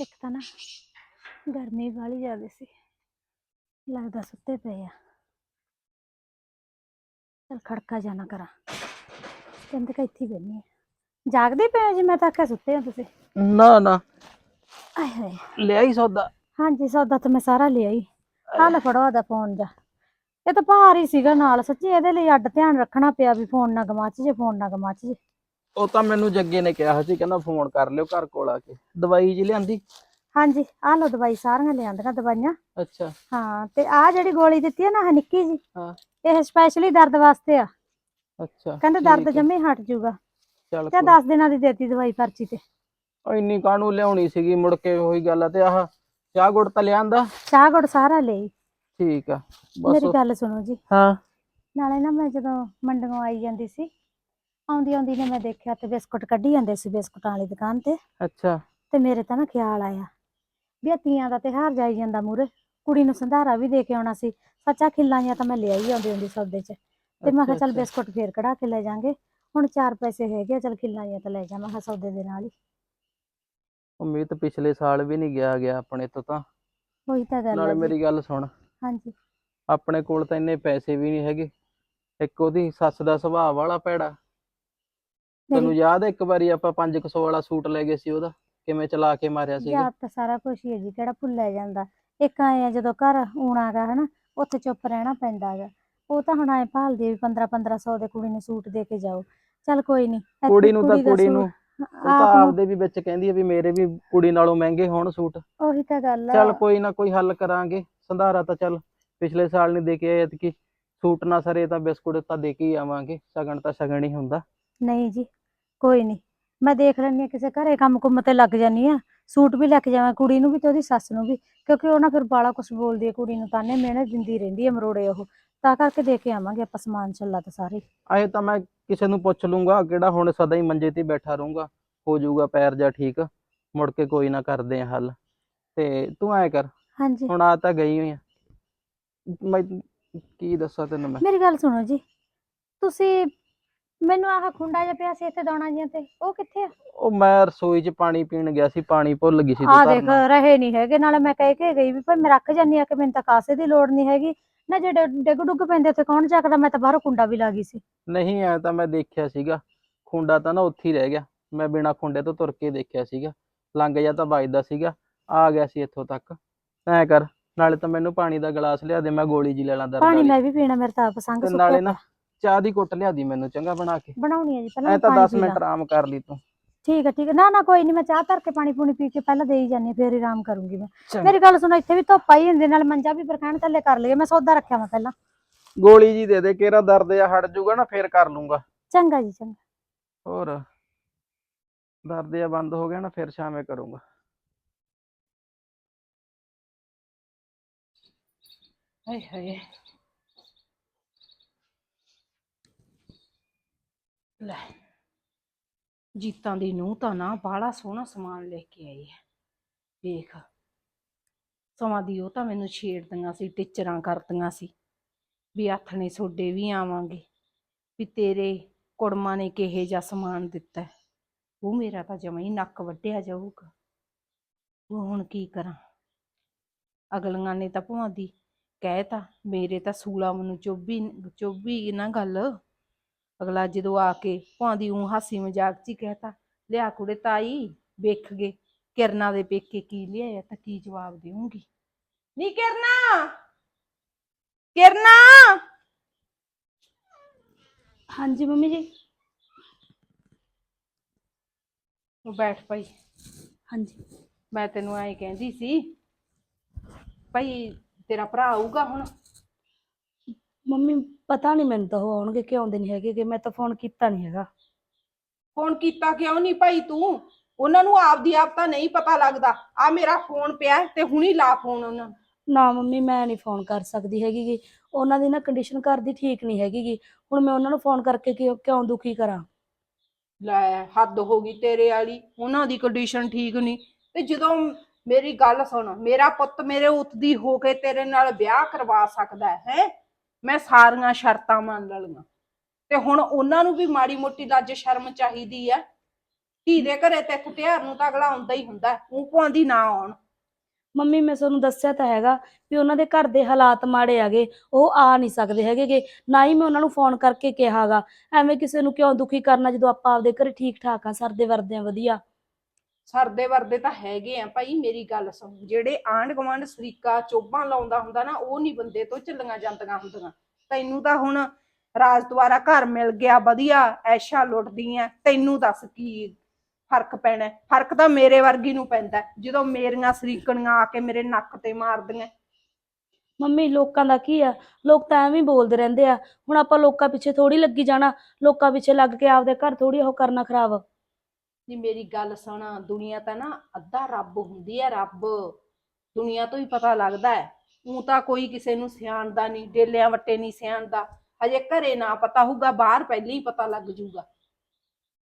ਇੱਕ ਤਾਂ ਨਾ ਗਰਮੀ ਵਾਲੀ ਜ਼ਿਆਦਾ ਸੀ। ਲੱਗਦਾ ਸੁੱਤੇ ਪਏ ਆ। ਚਲ ਖੜਕਾ ਜਾਣਾ ਕਰਾਂ। ਕਹਿੰਦੇ ਕਿ ਇੱਥੇ ਹੀ ਬੈਣੀ ਜਾਗਦੇ ਪਏ ਹੋ ਜੀ ਮੈਂ ਤਾਂ ਆਖਿਆ ਸੁੱਤੇ ਹੋ ਤੁਸੀਂ। ਨਾ ਨਾ। ਆਏ ਹਾਏ। ਲਿਆ ਹੀ ਸੌਦਾ? ਹਾਂਜੀ ਸੌਦਾ ਤਾਂ ਮੈਂ ਸਾਰਾ ਲਿਆ ਹੀ ਆਹ ਲੈ ਫੜੋ ਆਦਾ ਫੋਨ ਜਾ। ਇਹ ਤਾਂ ਭਾਰ ਹੀ ਸੀਗਾ ਨਾਲ ਸੱਚੀ ਇਹਦੇ ਲਈ ਅੱਡ ਧਿਆਨ ਰੱਖਣਾ ਪਿਆ ਵੀ ਫੋਨ ਨਾ ਗਮਾਚ ਜੇ ਫੋਨ ਨਾ ਗਮਾਚ ਜੇ। ਉਹ ਤਾਂ ਮੈਨੂੰ ਜੱਗੇ ਨੇ ਕਿਹਾ ਸੀ ਕਹਿੰਦਾ ਫੋਨ ਕਰ ਲਿਓ ਘਰ ਕੋਲ ਆ ਕੇ। ਦਵਾਈ ਜੀ ਲਿਆਂਦੀ? ਹਾਂਜੀ ਆਹ ਲੋ ਦਵਾਈ ਸਾਰੀਆਂ ਲਿਆਂਦੀਆਂ ਦਵਾਈਆਂ। ਅੱਛਾ। ਹਾਂ ਤੇ ਆਹ ਜਿਹੜੀ ਗੋਲੀ ਦਿੱਤੀ ਹੈ ਨਾ ਨਿੱਕੀ ਜੀ ਹਾਂ। ਇਹ ਸਪੈਸ਼ਲੀ ਦਰਦ ਵਾਸਤੇ ਆ। ਅੱਛਾ ਕਹਿੰਦੇ ਦਰਦ ਹੈ। ਜੰਮੇ ਹਟ ਜਾਊਗਾ। ਚੱਲ ਕੋਈ- 10 ਦਿਨਾਂ ਦੀ ਦੇਤੀ ਦਵਾਈ ਪਰਚੀ ਤੇ। ਉਹ ਇੰਨੀ ਕਾਹਨੂੰ ਲਿਆਉਣੀ ਸੀਗੀ ਮੁੜ ਕੇ ਉਹੀ ਗੱਲ ਆ ਤੇ ਆਹ ਚਾਹ ਗੁੜ ਤਾਂ ਲਿਆਂਦਾ? ਚਾਹ ਗੁੜ ਸਾਰਾ ਲਈ ਠੀਕ ਆ ਬਸ ਮੇਰੀ ਗੱਲ ਸੁਣੋ ਜੀ। ਹਾਂ। ਨਾਲੇ ਨਾ ਮੈਂ ਜਦੋਂ ਮੰਡੀੋਂ ਆਈ ਜਾਂਦੀ ਸੀ ਆਉਂਦੀ ਆਉਂਦੀ ਨੇ ਮੈਂ ਦੇਖਿਆ ਤੇ ਬਿਸਕੁਟ ਕੱਢੀ ਜਾਂਦੇ ਸੀ ਬਿਸਕੁਟਾਂ ਵਾਲੀ ਦੁਕਾਨ ਤੇ। ਅੱਛਾ। ਤੇ ਮੇਰੇ ਤਾਂ ਨਾ ਖਿਆਲ ਆਇਆ ਵੀ ਆਹ ਤੀਆਂ ਦਾ ਤਿਉਹਾਰ ਜਾਈ ਜਾਂਦਾ ਮੂਰੇ ਕੁੜੀ ਨੂੰ ਸੰਧਾਰਾ ਵੀ ਦੇ ਕੇ ਆਉਣਾ ਸੀ। ਸੱਚਾ ਖਿੱਲਾਂ ਜਾਂ ਤਾਂ ਮੈਂ ਲਿਆਈ ਆਉਂਦੀ ਹੁੰਦੀ ਸੌਦੇ 'ਚ। ਤੇ ਮੈਂ ਕਿਹਾ ਚੱਲ। ਬਿਸਕੁਟ ਫੇਰ ਕਢਾ ਕੇ ਲੈ ਜਾਾਂਗੇ। ਹੁਣ ਚਾਰ ਪੈਸੇ ਹੈਗੇ ਚੱਲ ਖਿੱਲਾਂ ਜਾਂ ਤਾਂ ਲੈ ਜਾ ਮੈਂ ਕਿਹਾ ਸੌਦੇ ਦੇ ਨਾਲ ਹੀ। ਉਮੀਦ ਪਿਛਲੇ ਸਾਲ ਵੀ ਨਹੀਂ ਗਿਆ ਗਿਆ ਆਪਣੇ ਤੋਂ ਤਾਂ। ਉਹੀ ਤਾਂ ਗੱਲ ਨਾਲੇ ਮੇਰੀ ਗੱਲ ਸੁਣ। ਹਾਂਜੀ। ਆਪਣੇ ਕੋਲ ਤਾਂ ਇੰਨੇ ਪੈਸੇ ਵੀ ਨਹੀਂ ਹੈਗੇ। ਇੱਕ ਉਹਦੀ ਸੱਸ ਦਾ ਸੁਭਾਅ ਵਾਲਾ ਭੈੜਾ। ਤੈਨੂੰ ਯਾਦ ਹੈ ਇੱਕ ਵਾਰੀ ਆਪਾਂ 500 ਵਾਲਾ ਸੂਟ ਲੈ ਗਏ ਸੀ ਉਹਦਾ? ਕਿਵੇਂ ਚਲਾ ਕੇ ਮਾਰਿਆ ਸੀਗਾ? ਯਾਦ ਤਾਂ ਸਾਰਾ ਕੁਝ ਹੀ ਹੈ ਜੀ ਕਿਹੜਾ ਭੁੱਲਿਆ ਜਾਂਦਾ। ਇੱਕ ਆਏ ਆ ਜਦੋਂ ਘਰ ਆਉਣਾਗਾ ਹਨਾ ਉੱਥੇ ਚੁੱਪ ਰਹਿਣਾ ਪੈਂਦਾ ਹੈਗਾ ਉਹ ਤਾਂ ਹੁਣ ਆਏ ਭਾਲਦੀ ਵੀ 15 1500 ਦੇ ਕੁੜੀ ਨੂੰ ਸੂਟ ਦੇ ਕੇ ਜਾਓ। ਚੱਲ ਕੋਈ ਨਹੀਂ ਕੁੜੀ ਨੂੰ ਤਾਂ ਕੁੜੀ ਨੂੰ। ਉਹ ਤਾਂ ਆਪ ਨੂੰ ਆਪਦੇ ਵੀ ਵਿੱਚ ਕਹਿੰਦੀ ਹੈ ਵੀ ਮੇਰੇ ਵੀ ਕੁੜੀ ਨਾਲੋਂ ਮਹਿੰਗੇ ਹੋਣ ਸੂਟ। ਉਹੀ ਤਾਂ ਗੱਲ ਚੱਲ ਆ ਕੋਈ ਨਾ ਕੋਈ ਹੱਲ ਕਰਾਂਗੇ। ਸੰਧਾਰਾ ਤਾਂ ਚੱਲ ਪਿਛਲੇ ਸਾਲ ਨਹੀਂ ਦੇ ਕੇ ਆਏ ਐਤਕੀ ਸੂਟ ਨਾ ਸਰੇ ਤਾਂ ਬਿਸਕੁਟ ਤਾਂ ਦੇ ਕੇ ਹੀ ਆਵਾਂਗੇ। ਸ਼ਗਨ ਤਾਂ ਸ਼ਗਨ ਹੀ ਹੁੰਦਾ। ਨਹੀਂ ਜੀ ਕੋਈ ਨਹੀਂ ਮੈਂ ਦੇਖ ਹਾਂ ਕਿਸੇ ਘਰੇ ਕੰਮ ਕੁੰਮ ਤੇ ਲੱਗ ਜਾਨੀ ਆ। ਸੂਟ ਵੀ ਲੈ ਕੇ ਜਾਵਾਂ ਕੁੜੀ ਨੂੰ ਵੀ ਤੇ ਉਹਦੀ ਸੱਸ ਨੂੰ ਵੀ ਕਿਉਂਕਿ ਉਹ ਨਾ ਫਿਰ ਬਾਲਾ ਕੁਝ ਬੋਲਦੀ ਹੈ ਕੁੜੀ ਨੂੰ ਤਾਨੇ ਮਿਹਨਤ ਦਿੰਦੀ ਰਹਿੰਦੀ ਹੈ ਮਰੋੜੇ ਉਹ। ਤਾਂ ਕਰਕੇ ਦੇ ਕੇ ਆਵਾਂਗੇ ਆਪਾਂ ਸਮਾਨ ਛੱਲਾ ਤਾਂ ਸਾਰੇ। ਆਏ ਤਾਂ ਮੈਂ ਕਿਸੇ ਨੂੰ ਪੁੱਛ ਲੂੰਗਾ ਕਿਹੜਾ ਹੁਣ ਸਦਾ ਹੀ ਮੰਜੇ ਤੇ ਬੈਠਾ ਰਹੂੰਗਾ ਹੋ ਜਾਊਗਾ ਪੈਰ ਜਾ ਠੀਕ ਮੁੜ ਕੇ ਕੋਈ ਨਾ ਕਰਦੇ ਆ ਹੱਲ। ਤੇ ਤੂੰ ਐ ਕਰ ਹਾਂਜੀ। ਹੁਣ ਆ ਤਾਂ ਗਈ ਹੋਈ ਆ। ਮੈਂ ਕੀ ਦੱਸਾਂ ਤੈਨੂੰ ਮੈਂ? ਮੇਰੀ ਗੱਲ ਸੁਣੋ ਜੀ ਤੁਸੀਂ ਮੈਨੂੰ ਆਹ ਖੁੰਡਾ ਜਿਹਾ ਪਿਆ ਸੀ ਇੱਥੇ ਦਾਣਾ ਜਿਹਾ ਤੇ ਉਹ ਕਿੱਥੇ ਆ? ਉਹ ਮੈਂ ਰਸੋਈ 'ਚ ਪਾਣੀ ਪੀਣ ਗਿਆ ਸੀ ਪਾਣੀ ਭੁੱਲ ਗਈ ਸੀ ਤੂੰ ਆ ਦੇਖ ਧਰਨਾ ਰਹੇ ਨਹੀਂ ਹੈਗੇ ਨਾਲੇ ਮੈਂ ਕਹਿ ਕੇ ਗਈ ਵੀ ਭਾਈ ਮੈਂ ਰੱਖ ਜਾਨੀ ਆ ਕਿ ਮੈਨੂੰ ਤਾਂ ਕਾਸੇ ਦੀ ਲੋੜ ਨਹੀਂ ਹੈਗੀ। ਨਾ ਜੇ ਡ- ਡਿੱਗ ਡੁੱਗ ਪੈਂਦੇ ਉੱਥੇ ਕੌਣ ਚੱਕਦਾ ਮੈਂ ਤਾਂ ਬਾਹਰੋਂ ਕੁੰਡਾ ਵੀ ਲਾ ਗਈ ਸੀ। ਨਹੀਂ ਐ ਤਾਂ ਮੈਂ ਦੇਖਿਆ ਸੀਗਾ। ਖੁੰਡਾ ਤਾਂ ਨਾ ਉੱਥੇ ਹੀ ਰਹਿ ਗਿਆ। ਮੈਂ ਬਿਨਾ ਖੁੰਡੇ ਤੋਂ ਤੁਰ ਕੇ ਦੇਖਿਆ ਸੀਗਾ। ਲੰਘ ਜਾ ਤਾਂ ਵੱਜਦਾ ਸੀਗਾ। ਆ ਗਿਆ ਸੀ ਇੱਥੋਂ ਤੱਕ। ਐ ਕਰ ਨਾਲੇ ਤਾਂ ਮੈਨੂੰ ਪਾਣੀ ਦਾ ਗਲਾਸ ਲਿਆ ਦੇ ਮੈਂ ਗੋਲੀ ਜੀ ਲੈ ਲਾਂ ਦਰਦ ਪਾਣੀ ਵਾਲੀ। ਮੈਂ ਵੀ ਪੀਣਾ ਮੇਰੇ ਤਾਂ ਆਪ ਸੰਗ ਤੇ ਸੁੱਕਿਆ ਨਾਲੇ ਨਾ। ਚਾਹ ਦੀ ਘੁੱਟ ਲਿਆ ਦੀ ਮੈਨੂੰ ਚੰਗਾ ਬਣਾ ਕੇ। ਬਣਾਉਣੀ ਹੈ ਜੀ ਪਹਿਲਾਂ ਐ ਤਾਂ ਪਾਣੀ 10 ਪੀ ਮਿੰਟ ਆਰਾਮ ਕਰ ਲਈ ਤੂੰ। ਠੀਕ ਹੈ ਠੀਕ ਹੈ ਨਾ ਨਾ ਕੋਈ ਨਹੀਂ ਮੈਂ ਚਾਹ ਧਰ ਕੇ ਪਾਣੀ ਪੂਣੀ ਪੀ ਕੇ ਪਹਿਲਾਂ ਦੇ ਹੀ ਜਾਨੀ ਫੇਰ ਆਰਾਮ ਕਰੂੰਗੀ ਮੈਂ। ਮੇਰੀ ਗੱਲ ਸੁਣੋ ਇੱਥੇ ਵੀ ਧੁੱਪ ਆਈ ਹੁੰਦੀ ਨਾਲ ਮੰਜਾ ਵੀ ਬਰਖਾਣ ਥੱਲੇ ਕਰ ਲਈਏ। ਮੈਂ ਸੌਦਾ ਰੱਖਿਆ ਮੈਂ ਪਹਿਲਾਂ। ਗੋਲੀ ਜੀ ਦੇ ਦੇ ਕਿਹੜਾ ਦਰਦ ਆ ਹਟ ਜਾਊਗਾ ਨਾ ਫੇਰ ਕਰ ਲੂੰਗਾ। ਚੰਗਾ ਜੀ ਚੰਗਾ। ਹੋਰ? ਦਰਦ ਆ ਬੰਦ ਹੋ ਗਿਆ ਨਾ ਫਿਰ ਸ਼ਾਮੇ ਕਰੂੰਗਾ। ਹਾਏ ਹਾਏ। ਲੈ, ਜੀਤਾਂ ਦੀ ਨੂੰਹ ਤਾਂ ਨਾ ਬਾਹਲਾ ਸੋਹਣਾ ਸਮਾਨ ਲੈ ਕੇ ਆਈ ਹੈ। ਵੇਖ, ਸਮਾਂ ਦੀ ਉਹ ਤਾਂ ਮੈਨੂੰ ਛੇੜਦੀਆਂ ਸੀ, ਟਿਚਰਾਂ ਕਰਦੀਆਂ ਸੀ ਵੀ ਆਥਣੇ ਸੋਡੇ ਵੀ ਆਵਾਂਗੇ, ਵੀ ਤੇਰੇ ਕੁੜਮਾਂ ਨੇ ਕਿਹੇ ਜਿਹਾ ਸਮਾਨ ਦਿੱਤਾ ਹੈ। ਉਹ ਮੇਰਾ ਤਾਂ ਜਮਾਂ ਹੀ ਨੱਕ ਵੱਢਿਆ ਜਾਊਗਾ। ਉਹ ਹੁਣ ਕੀ ਕਰਾਂ? ਅਗਲੀਆਂ ਨੇ ਤਾਂ ਭਵਾਂ ਦੀ ਕਹਿ ਤਾ ਮੇਰੇ ਤਾਂ ਸੂਲਾ ਮੈਨੂੰ ਚੁੱਭੀ ਚੁੱਭੀ ਨਾ ਗੱਲ। ਅਗਲਾ ਜਦੋਂ ਆ ਕੇ ਭਵਾਂ ਦੀ ਉਹ ਹਾਸੀ ਮਜ਼ਾਕ ਚ ਹੀ ਕਹਿਤਾ ਲਿਆ ਕੁੜੇ ਤਾਈ ਵੇਖ ਗਏ ਕਿਰਨਾ ਦੇ ਪੇਕੇ ਕੀ ਲਿਆਇਆ ਤਾਂ ਕੀ ਜਵਾਬ ਦੇਵਾਂਗੀ ਨੀ ਕਿਰਨਾ! ਕਿਰਨਾ! ਹਾਂਜੀ ਮੰਮੀ ਜੀ। ਉਹ ਬੈਠ ਪਈ ਹਾਂਜੀ। ਮੈਂ ਤੈਨੂੰ ਐਂ ਕਹਿੰਦੀ ਸੀ ਭਾਈ ਤੇਰਾ ਭਰਾ ਆਊਗਾ ਹੁਣ। ਮੰਮੀ ਪਤਾ ਨਹੀਂ ਮੈਨੂੰ ਤਾਂ ਉਹ ਆਉਣਗੇ ਕਿ ਆਉਂਦੇ ਨਹੀਂ ਹੈਗੇ ਕਿ ਮੈਂ ਤਾਂ ਫੋਨ ਕੀਤਾ ਨਹੀਂ ਹੈਗਾ। ਫੋਨ ਕੀਤਾ ਕਿਉਂ ਨਹੀਂ ਭਾਈ ਤੂੰ? ਉਹਨਾਂ ਨੂੰ ਆਪਦੀ ਆਪ ਤਾਂ ਨਹੀਂ ਪਤਾ ਲੱਗਦਾ। ਆ ਮੇਰਾ ਫੋਨ ਪਿਆ ਹੈ ਤੇ ਹੁਣੀ ਲਾ ਫੋਨ ਉਹਨਾਂ ਨੂੰ। ਨਾ ਮੰਮੀ ਮੈਂ ਨਹੀਂ ਫੋਨ ਕਰ ਸਕਦੀ ਹੈਗੀ ਗੀ। ਉਹਨਾਂ ਦੀ ਨਾ ਕੰਡੀਸ਼ਨ ਘਰ ਦੀ ਠੀਕ ਨਹੀਂ ਹੈਗੀ ਗੀ। ਹੁਣ ਮੈਂ ਉਹਨਾਂ ਨੂੰ ਫੋਨ ਕਰਕੇ ਕਿਉਂ ਕਿਉਂ ਦੁਖੀ ਕਰਾਂ? ਲੈ ਹੱਦ ਹੋ ਗਈ ਤੇਰੇ ਵਾਲੀ। ਉਹਨਾਂ ਦੀ ਕੰਡੀਸ਼ਨ ਠੀਕ ਨਹੀਂ ਤੇ ਜਦੋਂ ਮੇਰੀ ਗੱਲ ਸੁਣ ਮੇਰਾ ਪੁੱਤ ਮੇਰੇ ਉੱਤਦੀ ਹੋ ਕੇ ਤੇਰੇ ਨਾਲ ਵਿਆਹ ਕਰਵਾ ਸਕਦਾ ਹੈ ਹੈਂ? ਮੈਂ ਸਾਰੀਆਂ ਸ਼ਰਤਾਂ ਮੰਨ ਲਈਆਂ ਤੇ ਹੁਣ ਉਹਨਾਂ ਨੂੰ ਵੀ ਮਾੜੀ ਮੋਟੀ ਲੱਜ ਸ਼ਰਮ ਚਾਹੀਦੀ ਆ। ਧੀ ਦੇ ਘਰੇ ਤੇ ਕੁਟਿਆਰ ਨੂੰ ਤਾਂ ਅਗਲਾ ਆਉਂਦਾ ਹੀ ਹੁੰਦਾ ਉਹ ਭਾਂਦੀ ਨਾ ਆਉਣ। ਮੰਮੀ, ਮੈਂ ਤੁਹਾਨੂੰ ਦੱਸਿਆ ਤਾਂ ਹੈਗਾ ਵੀ ਉਹਨਾਂ ਦੇ ਘਰ ਦੇ ਹਾਲਾਤ ਮਾੜੇ ਆਗੇ ਉਹ ਆ ਨਹੀਂ ਸਕਦੇ ਹੈਗੇਗੇ। ਨਾ ਹੀ ਮੈਂ ਉਹਨਾਂ ਨੂੰ ਫੋਨ ਕਰਕੇ ਕਿਹਾਗਾ, ਐਵੇਂ ਕਿਸੇ ਨੂੰ ਕਿਉਂ ਦੁਖੀ ਕਰਨਾ ਜਦੋਂ ਆਪਾਂ ਆਪਦੇ ਘਰੇ ਠੀਕ ਠਾਕ ਆ ਸਰਦੇ ਵਰਦੇ ਆ ਵਧੀਆ। ਸਰਦੇ ਵਰਦੇ ਤਾਂ ਹੈਗੇ ਆ। ਭਾਈ ਮੇਰੀ ਗੱਲ ਸੁਣ ਜਿਹੜੇ ਆਂਢ ਗੁਆਂਢ ਸਰੀਕਾ ਚੋਬਾਂ ਲਾਉਂਦਾ ਹੁੰਦਾ ਨਾ ਉਹ ਨਹੀਂ ਬੰਦੇ ਤੋਂ ਚੱਲੀਆਂ ਜਾਂਦੀਆਂ ਹੁੰਦੀਆਂ। ਤੈਨੂੰ ਤਾਂ ਹੁਣ ਰਾਜ ਦੁਆਰਾ ਘਰ ਮਿਲ ਗਿਆ ਵਧੀਆ ਐਸ਼ਾ ਲੁੱਟਦੀ ਐ ਤੈਨੂੰ ਦੱਸ ਕੀ ਫ਼ਰਕ ਪੈਣਾ? ਹੈ? ਫ਼ਰਕ ਤਾਂ ਮੇਰੇ ਵਰਗੀ ਨੂੰ ਪੈਂਦਾ। ਹੈ, ਜਦੋਂ ਮੇਰੀਆਂ ਸਰੀਕਣੀਆਂ ਆ ਕੇ ਮੇਰੇ ਨੱਕ ਤੇ ਮਾਰਦੀਆਂ। ਮੰਮੀ ਲੋਕਾਂ ਦਾ ਕੀ ਆ? ਲੋਕ ਤਾਂ ਐਵੇਂ ਹੀ ਬੋਲਦੇ ਰਹਿੰਦੇ ਆ। ਹੁਣ ਆਪਾਂ ਲੋਕਾਂ ਪਿੱਛੇ ਥੋੜੀ ਲੱਗੀ ਜਾਣਾ। ਲੋਕਾਂ ਪਿੱਛੇ ਲੱਗ ਕੇ ਆਪਦੇ ਘਰ ਥੋੜੀ ਉਹ ਕਰਨਾ ਖਰਾਬ। ਜੀ ਮੇਰੀ ਗੱਲ ਸੁਣ ਦੁਨੀਆ ਤਾਂ ਨਾ ਅੱਧਾ ਰੱਬ ਹੁੰਦੀ ਹੈ ਰੱਬ। ਦੁਨੀਆ ਤੋਂ ਹੀ ਪਤਾ ਲੱਗਦਾ ਹੈ। ਉਹ ਤਾਂ ਕੋਈ ਕਿਸੇ ਨੂੰ ਸਿਆਣਦਾ ਨਹੀਂ ਡੇਲਿਆਂ ਵੱਟੇ ਨਹੀਂ ਸਿਆਣਦਾ। ਹਜੇ ਘਰੇ ਨਾ ਪਤਾ ਹੋਊਗਾ ਬਾਹਰ ਪਹਿਲਾਂ ਹੀ ਪਤਾ ਲੱਗ ਜੂਗਾ